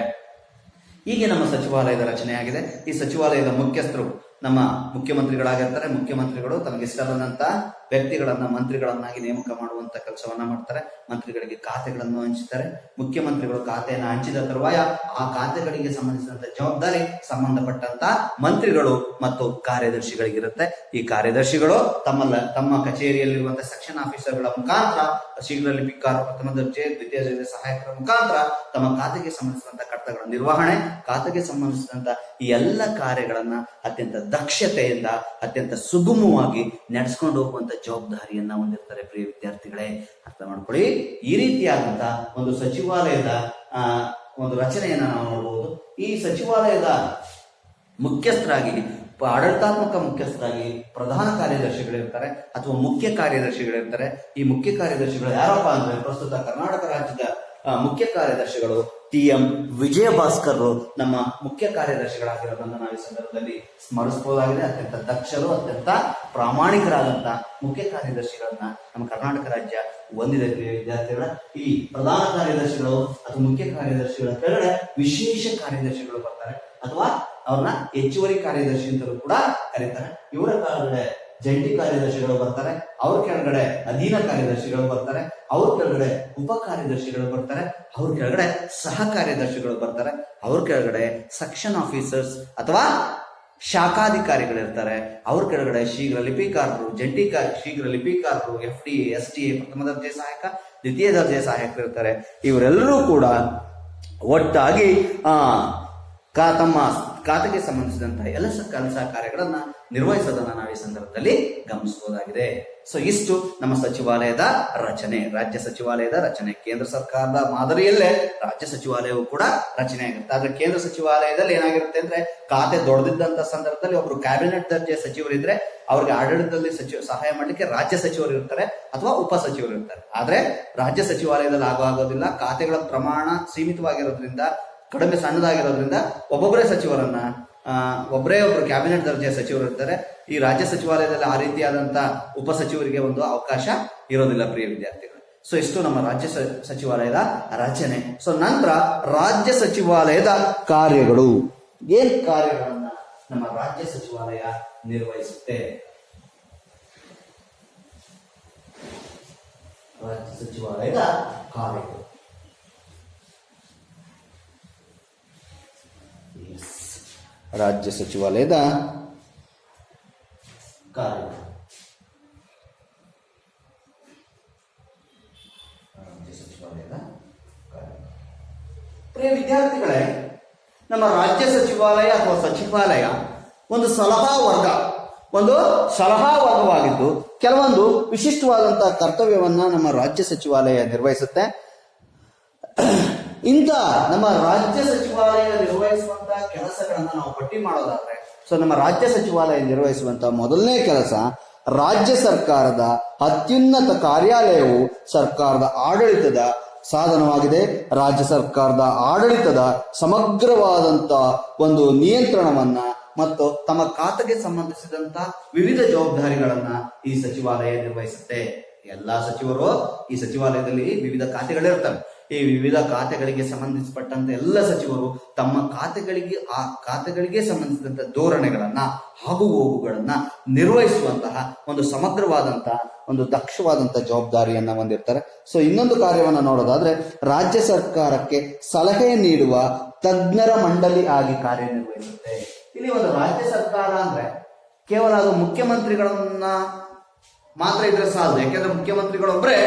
ಹೀಗೆ ನಮ್ಮ ಸಚಿವಾಲಯದ ರಚನೆಯಾಗಿದೆ ಈ ಸಚಿವಾಲಯದ ಮುಖ್ಯಸ್ಥರು ನಮ್ಮ ಮುಖ್ಯಮಂತ್ರಿಗಳಾಗಿರ್ತಾರೆ. ಮುಖ್ಯಮಂತ್ರಿಗಳು ತಮಗೆ ಇಷ್ಟ ಬಂದಂತ ವ್ಯಕ್ತಿಗಳನ್ನ, ಮಂತ್ರಿಗಳನ್ನಾಗಿ ನೇಮಕ ಮಾಡುವಂತ ಕೆಲಸವನ್ನ ಮಾಡ್ತಾರೆ. ಮಂತ್ರಿಗಳಿಗೆ ಖಾತೆಗಳನ್ನು ಹಂಚುತ್ತಾರೆ ಮುಖ್ಯಮಂತ್ರಿಗಳು ಖಾತೆಯನ್ನು ಹಂಚಿದ ತರುವಾಯ ಆ ಖಾತೆಗಳಿಗೆ ಸಂಬಂಧಿಸಿದಂತ ಜವಾಬ್ದಾರಿ ಸಂಬಂಧಪಟ್ಟಂತ ಮಂತ್ರಿಗಳು ಮತ್ತು ಕಾರ್ಯದರ್ಶಿಗಳಿಗಿರುತ್ತೆ. ಈ ಕಾರ್ಯದರ್ಶಿಗಳು ತಮ್ಮ ತಮ್ಮ ಕಚೇರಿಯಲ್ಲಿರುವಂತಹ ಸೆಕ್ಷನ್ ಆಫೀಸರ್ಗಳ ಮುಖಾಂತರ, ಶೀಘ್ರದಲ್ಲಿ ಲಿಪಿಕಾರ ಪ್ರಥಮ ದರ್ಜೆ, ದ್ವಿತೀಯ ದರ್ಜೆ ಸಹಾಯಕರ ಮುಖಾಂತರ ತಮ್ಮ ಖಾತೆಗೆ ಸಂಬಂಧಿಸಿದಂತ ಕಡತಗಳ ನಿರ್ವಹಣೆ, ಖಾತೆಗೆ ಸಂಬಂಧಿಸಿದಂತ ಈ ಎಲ್ಲ ಕಾರ್ಯಗಳನ್ನ ಅತ್ಯಂತ ದಕ್ಷತೆಯಿಂದ, ಅತ್ಯಂತ ಸುಗಮವಾಗಿ ನಡೆಸ್ಕೊಂಡು ಹೋಗುವಂತ ಜವಾಬ್ದಾರಿಯನ್ನ ಹೊಂದಿರ್ತಾರೆ. ಪ್ರಿಯ ವಿದ್ಯಾರ್ಥಿಗಳೇ, ಅರ್ಥ ಮಾಡ್ಕೊಳ್ಳಿ. ಈ ರೀತಿಯಾದಂತ ಒಂದು ಸಚಿವಾಲಯದ ಒಂದು ರಚನೆಯನ್ನ ನಾವು ನೋಡಬಹುದು ಈ ಸಚಿವಾಲಯದ ಮುಖ್ಯಸ್ಥರಾಗಿ, ಆಡಳಿತಾತ್ಮಕ ಮುಖ್ಯಸ್ಥರಾಗಿ ಪ್ರಧಾನ ಕಾರ್ಯದರ್ಶಿಗಳಿರ್ತಾರೆ ಅಥವಾ ಮುಖ್ಯ ಕಾರ್ಯದರ್ಶಿಗಳಿರ್ತಾರೆ. ಈ ಮುಖ್ಯ ಕಾರ್ಯದರ್ಶಿಗಳು ಯಾರಪ್ಪ ಅಂದ್ರೆ ಪ್ರಸ್ತುತ ಕರ್ನಾಟಕ ರಾಜ್ಯದ ಮುಖ್ಯ ಕಾರ್ಯದರ್ಶಿಗಳು. ಟಿ ಎಂ ವಿಜಯ ಭಾಸ್ಕರ್ ನಮ್ಮ ಮುಖ್ಯ ಕಾರ್ಯದರ್ಶಿಗಳಾಗಿರೋದನ್ನು ನಾವು ಈ ಸಂದರ್ಭದಲ್ಲಿ ಸ್ಮರಿಸಬಹುದಾಗಿದೆ ಅತ್ಯಂತ ದಕ್ಷರು, ಅತ್ಯಂತ ಪ್ರಾಮಾಣಿಕರಾದಂತ ಮುಖ್ಯ ಕಾರ್ಯದರ್ಶಿಗಳನ್ನ ನಮ್ಮ ಕರ್ನಾಟಕ ರಾಜ್ಯ ಹೊಂದಿದೆ ವಿದ್ಯಾರ್ಥಿಗಳ. ಈ ಪ್ರಧಾನ ಕಾರ್ಯದರ್ಶಿಗಳು ಅಥವಾ ಮುಖ್ಯ ಕಾರ್ಯದರ್ಶಿಗಳ ಕೆಳಗಡೆ ವಿಶೇಷ ಕಾರ್ಯದರ್ಶಿಗಳು ಬರ್ತಾರೆ. ಅಥವಾ ಅವ್ರನ್ನ ಹೆಚ್ಚುವರಿ ಕಾರ್ಯದರ್ಶಿ ಅಂತಲೂ ಕೂಡ ಕರೀತಾರೆ. ಇವರ ಕೆಳಗಡೆ ಜಂಟಿ ಕಾರ್ಯದರ್ಶಿಗಳು ಬರ್ತಾರೆ, ಅವ್ರ ಕೆಳಗಡೆ ಅಧೀನ ಕಾರ್ಯದರ್ಶಿಗಳು ಬರ್ತಾರೆ, ಅವ್ರ ಕೆಳಗಡೆ ಉಪ ಕಾರ್ಯದರ್ಶಿಗಳು ಬರ್ತಾರೆ, ಅವ್ರ ಕೆಳಗಡೆ ಸಹ ಕಾರ್ಯದರ್ಶಿಗಳು ಬರ್ತಾರೆ, ಅವ್ರ ಕೆಳಗಡೆ ಸೆಕ್ಷನ್ ಆಫೀಸರ್ಸ್ ಅಥವಾ ಶಾಖಾಧಿಕಾರಿಗಳಿರ್ತಾರೆ ಅವ್ರ ಕೆಳಗಡೆ ಶೀಘ್ರ ಲಿಪಿಕಾರರು ಜಂಟಿ ಶೀಘ್ರ ಲಿಪಿಕಾರರು ಎಫ್ ಡಿ ಎಸ್ ಟಿ ಪ್ರಥಮ ದರ್ಜೆ ಸಹಾಯಕ, ದ್ವಿತೀಯ ದರ್ಜೆ ಸಹಾಯಕರು ಇರ್ತಾರೆ. ಇವರೆಲ್ಲರೂ ಕೂಡ ಒಟ್ಟಾಗಿ, ಆ, ಕಾ, ತಮ್ಮ ಖಾತೆಗೆ ಸಂಬಂಧಿಸಿದಂತಹ ಎಲ್ಲ ಕೆಲಸ ಕಾರ್ಯಗಳನ್ನ ನಿರ್ವಹಿಸೋದನ್ನ ನಾವು ಈ ಸಂದರ್ಭದಲ್ಲಿ ಗಮನಿಸಬಹುದಾಗಿದೆ. ಸೊ ಇಷ್ಟು ನಮ್ಮ ಸಚಿವಾಲಯದ ರಚನೆ, ರಾಜ್ಯ ಸಚಿವಾಲಯದ ರಚನೆ. ಕೇಂದ್ರ ಸರ್ಕಾರದ ಮಾದರಿಯಲ್ಲೇ ರಾಜ್ಯ ಸಚಿವಾಲಯವು ಕೂಡ ರಚನೆ ಆಗಿರುತ್ತೆ. ಆದ್ರೆ ಕೇಂದ್ರ ಸಚಿವಾಲಯದಲ್ಲಿ ಏನಾಗಿರುತ್ತೆ ಅಂದ್ರೆ ಖಾತೆ ದೊಡ್ಡದಿದ್ದಂತ ಸಂದರ್ಭದಲ್ಲಿ ಒಬ್ರು ಕ್ಯಾಬಿನೆಟ್ ದರ್ಜೆ ಸಚಿವರಿದ್ರೆ ಅವ್ರಿಗೆ ಆಡಳಿತದಲ್ಲಿ ಸಚಿವ, ಸಹಾಯ ಮಾಡಲಿಕ್ಕೆ ರಾಜ್ಯ ಸಚಿವರು ಇರ್ತಾರೆ ಅಥವಾ ಉಪ ಸಚಿವರು ಇರ್ತಾರೆ. ಆದ್ರೆ ರಾಜ್ಯ ಸಚಿವಾಲಯದಲ್ಲಿ ಆಗೋ ಆಗೋದಿಲ್ಲ. ಖಾತೆಗಳ ಪ್ರಮಾಣ ಸೀಮಿತವಾಗಿರೋದ್ರಿಂದ, ಕಡಿಮೆ ಸಣ್ಣದಾಗಿರೋದ್ರಿಂದ ಒಬ್ಬೊಬ್ಬರೇ ಸಚಿವರನ್ನ ಒಬ್ಬರೇ ಒಬ್ರು ಕ್ಯಾಬಿನೆಟ್ ದರ್ಜೆಯ ಸಚಿವರು ಇರ್ತಾರೆ. ಈ ರಾಜ್ಯ ಸಚಿವಾಲಯದಲ್ಲಿ ಆ ರೀತಿಯಾದಂತ ಉಪ ಸಚಿವರಿಗೆ ಒಂದು ಅವಕಾಶ ಇರೋದಿಲ್ಲ ಪ್ರಿಯ ವಿದ್ಯಾರ್ಥಿಗಳು. ಸೊ ಇಷ್ಟು ನಮ್ಮ ರಾಜ್ಯ ಸಚಿವಾಲಯದ ರಚನೆ. ಸೊ ನಂತರ ರಾಜ್ಯ ಸಚಿವಾಲಯದ ಕಾರ್ಯಗಳು. ಏನ್ ಕಾರ್ಯಗಳನ್ನ ನಮ್ಮ ರಾಜ್ಯ ಸಚಿವಾಲಯ ನಿರ್ವಹಿಸುತ್ತೆ? ರಾಜ್ಯ ಸಚಿವಾಲಯದ ಕಾರ್ಯಗಳು. ರಾಜ್ಯ ಸಚಿವಾಲಯದ ಕಾರ್ಯ. ಸಚಿವಾಲಯದ ಕಾರ್ಯ. ಪ್ರಿಯ ವಿದ್ಯಾರ್ಥಿಗಳೇ, ನಮ್ಮ ರಾಜ್ಯ ಸಚಿವಾಲಯ ಅಥವಾ ಸಚಿವಾಲಯ ಒಂದು ಸಲಹಾ ವರ್ಗ. ಒಂದು ಸಲಹಾ ವರ್ಗವಾಗಿದ್ದು ಕೆಲವೊಂದು ವಿಶಿಷ್ಟವಾದಂತಹ ಕರ್ತವ್ಯವನ್ನ ನಮ್ಮ ರಾಜ್ಯ ಸಚಿವಾಲಯ ನಿರ್ವಹಿಸುತ್ತೆ. ಇಂಥ ನಮ್ಮ ರಾಜ್ಯ ಸಚಿವಾಲಯ ನಿರ್ವಹಿಸುವಂತಹ ಕೆಲಸಗಳನ್ನ ನಾವು ಪಟ್ಟಿ ಮಾಡೋದಾದ್ರೆ, ಸೊ ನಮ್ಮ ರಾಜ್ಯ ಸಚಿವಾಲಯ ನಿರ್ವಹಿಸುವಂತಹ ಮೊದಲನೇ ಕೆಲಸ ರಾಜ್ಯ ಸರ್ಕಾರದ ಅತ್ಯುನ್ನತ ಕಾರ್ಯಾಲಯವು ಸರ್ಕಾರದ ಆಡಳಿತದ ಸಾಧನವಾಗಿದೆ. ರಾಜ್ಯ ಸರ್ಕಾರದ ಆಡಳಿತದ ಸಮಗ್ರವಾದಂತ ಒಂದು ನಿಯಂತ್ರಣವನ್ನ ಮತ್ತು ತಮ್ಮ ಖಾತೆಗೆ ಸಂಬಂಧಿಸಿದಂತ ವಿವಿಧ ಜವಾಬ್ದಾರಿಗಳನ್ನ ಈ ಸಚಿವಾಲಯ ನಿರ್ವಹಿಸುತ್ತೆ. ಎಲ್ಲಾ ಸಚಿವರು ಈ ಸಚಿವಾಲಯದಲ್ಲಿ ವಿವಿಧ ಖಾತೆಗಳಿರ್ತವೆ. ಈ ವಿವಿಧ ಖಾತೆಗಳಿಗೆ ಸಂಬಂಧಿಸಿಪಟ್ಟಂತ ಎಲ್ಲ ಸಚಿವರು ತಮ್ಮ ಖಾತೆಗಳಿಗೆ, ಆ ಖಾತೆಗಳಿಗೆ ಸಂಬಂಧಿಸಿದಂತ ಧೋರಣೆಗಳನ್ನ ಹಾಗೂ ಹೋಗುಗಳನ್ನ ನಿರ್ವಹಿಸುವಂತಹ ಒಂದು ಸಮಗ್ರವಾದಂತಹ ಒಂದು ದಕ್ಷವಾದಂತಹ ಜವಾಬ್ದಾರಿಯನ್ನ ಹೊಂದಿರ್ತಾರೆ. ಸೊ ಇನ್ನೊಂದು ಕಾರ್ಯವನ್ನ ನೋಡೋದಾದ್ರೆ ರಾಜ್ಯ ಸರ್ಕಾರಕ್ಕೆ ಸಲಹೆ ನೀಡುವ ತಜ್ಞರ ಮಂಡಳಿ ಆಗಿ ಕಾರ್ಯನಿರ್ವಹಿಸುತ್ತೆ. ಇಲ್ಲಿ ಒಂದು ರಾಜ್ಯ ಸರ್ಕಾರ ಅಂದ್ರೆ ಕೇವಲ ಅದು ಮುಖ್ಯಮಂತ್ರಿಗಳನ್ನ ಮಾತ್ರ ಇದ್ರೆ ಸಾಲದು. ಯಾಕೆಂದ್ರೆ ಮುಖ್ಯಮಂತ್ರಿಗಳೊಬ್ಬರೇ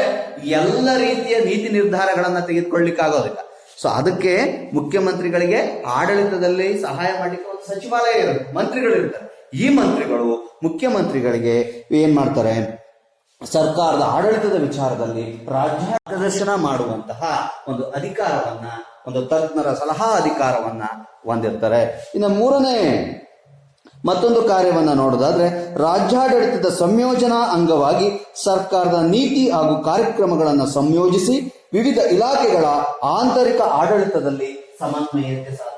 ಎಲ್ಲ ರೀತಿಯ ನೀತಿ ನಿರ್ಧಾರಗಳನ್ನ ತೆಗೆದುಕೊಳ್ಳಿಕ್ಕಾಗೋದಿಲ್ಲ ಸೊ ಅದಕ್ಕೆ ಮುಖ್ಯಮಂತ್ರಿಗಳಿಗೆ ಆಡಳಿತದಲ್ಲಿ ಸಹಾಯ ಮಾಡಲಿಕ್ಕೆ ಒಂದು ಸಚಿವಾಲಯ ಇರುತ್ತೆ. ಮಂತ್ರಿಗಳು ಇರ್ತಾರೆ. ಈ ಮಂತ್ರಿಗಳು ಮುಖ್ಯಮಂತ್ರಿಗಳಿಗೆ ಏನ್ ಮಾಡ್ತಾರೆ? ಸರ್ಕಾರದ ಆಡಳಿತದ ವಿಚಾರದಲ್ಲಿ ರಾಜ್ಯ ಮಾರ್ಗದರ್ಶನ ಮಾಡುವಂತಹ ಒಂದು ಅಧಿಕಾರವನ್ನ, ಒಂದು ತಜ್ಞರ ಸಲಹಾ ಅಧಿಕಾರವನ್ನ ಹೊಂದಿರ್ತಾರೆ. ಇನ್ನು ಮೂರನೇ ಮತ್ತೊಂದು ಕಾರ್ಯವನ್ನ ನೋಡೋದಾದ್ರೆ ರಾಜ್ಯಾಡಳಿತದ ಸಂಯೋಜನಾ ಅಂಗವಾಗಿ ಸರ್ಕಾರದ ನೀತಿ ಹಾಗೂ ಕಾರ್ಯಕ್ರಮಗಳನ್ನು ಸಂಯೋಜಿಸಿ ವಿವಿಧ ಇಲಾಖೆಗಳ ಆಂತರಿಕ ಆಡಳಿತದಲ್ಲಿ ಸಮನ್ವಯತೆ ಸಾಧಿಸೋದು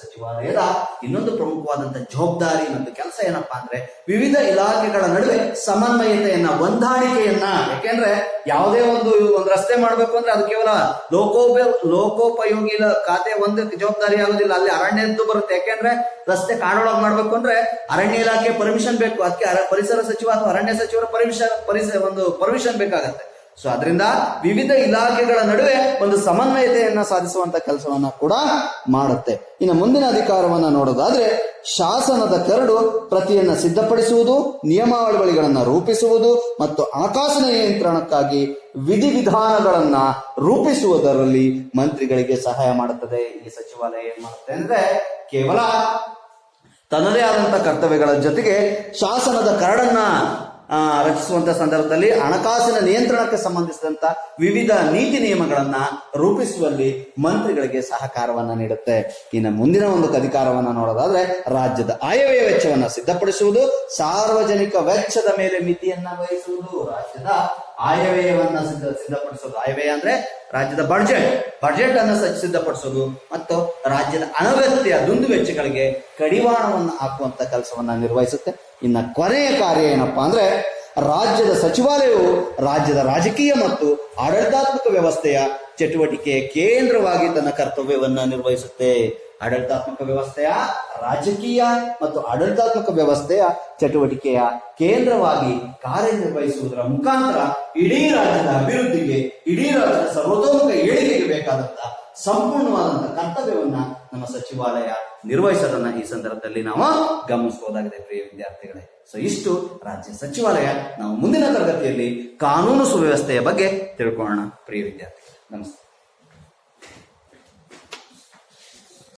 ಸಚಿವಾಲಯದ ಇನ್ನೊಂದು ಪ್ರಮುಖವಾದಂತಹ ಜವಾಬ್ದಾರಿ ಮತ್ತು ಕೆಲಸ ಏನಪ್ಪಾ ಅಂದ್ರೆ ವಿವಿಧ ಇಲಾಖೆಗಳ ನಡುವೆ ಸಮನ್ವಯತೆಯನ್ನ, ಹೊಂದಾಣಿಕೆಯನ್ನ, ಯಾಕೆಂದ್ರೆ ಯಾವುದೇ ಒಂದು ಒಂದು ರಸ್ತೆ ಮಾಡ್ಬೇಕು ಅಂದ್ರೆ ಅದು ಕೇವಲ ಲೋಕೋಪ ಲೋಕೋಪಯೋಗಿ ಖಾತೆ ಒಂದು ಜವಾಬ್ದಾರಿ ಆಗೋದಿಲ್ಲ, ಅಲ್ಲಿ ಅರಣ್ಯ ಅಂತೂ ಬರುತ್ತೆ. ಯಾಕೆಂದ್ರೆ ರಸ್ತೆ ಕಾಡೊಳಗೆ ಮಾಡ್ಬೇಕು ಅಂದ್ರೆ ಅರಣ್ಯ ಇಲಾಖೆ ಪರ್ಮಿಷನ್ ಬೇಕು. ಅದಕ್ಕೆ ಪರಿಸರ ಸಚಿವ ಅಥವಾ ಅರಣ್ಯ ಸಚಿವರ ಪರ್ಮಿಷನ್ ಪರಿಸರ ಒಂದು ಪರ್ಮಿಷನ್ ಬೇಕಾಗತ್ತೆ. ಸೊ ಅದರಿಂದ ವಿವಿಧ ಇಲಾಖೆಗಳ ನಡುವೆ ಒಂದು ಸಮನ್ವಯತೆಯನ್ನ ಸಾಧಿಸುವಂತ ಕೆಲಸವನ್ನ ಕೂಡ ಮಾಡುತ್ತೆ. ಇನ್ನು ಮುಂದಿನ ಅಧಿಕಾರವನ್ನ ನೋಡೋದಾದ್ರೆ ಶಾಸನದ ಕರಡು ಪ್ರತಿಯನ್ನ ಸಿದ್ಧಪಡಿಸುವುದು, ನಿಯಮಾವಳಿಗಳನ್ನ ರೂಪಿಸುವುದು ಮತ್ತು ಹಣಕಾಸಿನ ನಿಯಂತ್ರಣಕ್ಕಾಗಿ ವಿಧಿವಿಧಾನಗಳನ್ನ ರೂಪಿಸುವುದರಲ್ಲಿ ಮಂತ್ರಿಗಳಿಗೆ ಸಹಾಯ ಮಾಡುತ್ತದೆ. ಈ ಸಚಿವಾಲಯ ಏನ್ ಮಾಡುತ್ತೆ ಅಂದ್ರೆ ಕೇವಲ ತನ್ನದೇ ಆದಂತ ಕರ್ತವ್ಯಗಳ ಜೊತೆಗೆ ಶಾಸನದ ಕರಡನ್ನ ರಚಿಸುವಂತ ಸಂದರ್ಭದಲ್ಲಿ ಹಣಕಾಸಿನ ನಿಯಂತ್ರಣಕ್ಕೆ ಸಂಬಂಧಿಸಿದಂತ ವಿವಿಧ ನೀತಿ ನಿಯಮಗಳನ್ನ ರೂಪಿಸುವಲ್ಲಿ ಮಂತ್ರಿಗಳಿಗೆ ಸಹಕಾರವನ್ನ ನೀಡುತ್ತೆ. ಇನ್ನು ಮುಂದಿನ ಒಂದು ಅಧಿಕಾರವನ್ನ ನೋಡೋದಾದ್ರೆ ರಾಜ್ಯದ ಆಯವ್ಯಯ ವೆಚ್ಚವನ್ನ ಸಿದ್ಧಪಡಿಸುವುದು, ಸಾರ್ವಜನಿಕ ವೆಚ್ಚದ ಮೇಲೆ ಮಿತಿಯನ್ನ ವಹಿಸುವುದು, ರಾಜ್ಯದ ಆಯವ್ಯಯವನ್ನ ಸಿದ್ಧ ಸಿದ್ಧಪಡಿಸುವುದು ಆಯವ್ಯಯ ಅಂದ್ರೆ ರಾಜ್ಯದ ಬಡ್ಜೆಟ್ ಬಡ್ಜೆಟ್ ಅನ್ನು ಸಿದ್ಧಪಡಿಸೋದು ಮತ್ತು ರಾಜ್ಯದ ಅನಗತ್ಯ ದುಂದು ವೆಚ್ಚಗಳಿಗೆ ಕಡಿವಾಣವನ್ನು ಹಾಕುವಂತ ಕೆಲಸವನ್ನ ನಿರ್ವಹಿಸುತ್ತೆ. ಇನ್ನ ಕೊನೆಯ ಕಾರ್ಯ ಏನಪ್ಪಾ ಅಂದ್ರೆ ರಾಜ್ಯದ ಸಚಿವಾಲಯವು ರಾಜ್ಯದ ರಾಜಕೀಯ ಮತ್ತು ಆಡಳಿತಾತ್ಮಕ ವ್ಯವಸ್ಥೆಯ ಚಟುವಟಿಕೆ ಕೇಂದ್ರವಾಗಿ ತನ್ನ ಕರ್ತವ್ಯವನ್ನ ನಿರ್ವಹಿಸುತ್ತೆ. ಆಡಳಿತಾತ್ಮಕ ವ್ಯವಸ್ಥೆಯ, ರಾಜಕೀಯ ಮತ್ತು ಆಡಳಿತಾತ್ಮಕ ವ್ಯವಸ್ಥೆಯ ಚಟುವಟಿಕೆಯ ಕೇಂದ್ರವಾಗಿ ಕಾರ್ಯನಿರ್ವಹಿಸುವುದರ ಮುಖಾಂತರ ಇಡೀ ರಾಜ್ಯದ ಅಭಿವೃದ್ಧಿಗೆ, ಇಡೀ ರಾಜ್ಯದ ಸರ್ವತೋಮುಖ ಏಳಿಗೆಗೆ ಬೇಕಾದಂತಹ ಸಂಪೂರ್ಣವಾದಂತಹ ಕರ್ತವ್ಯವನ್ನ ನಮ್ಮ ಸಚಿವಾಲಯ ನಿರ್ವಹಿಸೋದನ್ನ ಈ ಸಂದರ್ಭದಲ್ಲಿ ನಾವು ಗಮನಿಸಬಹುದಾಗಿದೆ, ಪ್ರಿಯ ವಿದ್ಯಾರ್ಥಿಗಳೇ. ಸೊ ಇಷ್ಟು ರಾಜ್ಯ ಸಚಿವಾಲಯ ನಾವು ಮುಂದಿನ ತರಗತಿಯಲ್ಲಿ ಕಾನೂನು ಸುವ್ಯವಸ್ಥೆಯ ಬಗ್ಗೆ ತಿಳ್ಕೊಳ್ಳೋಣ, ಪ್ರಿಯ ವಿದ್ಯಾರ್ಥಿಗಳೇ. ನಮಸ್ತೆ.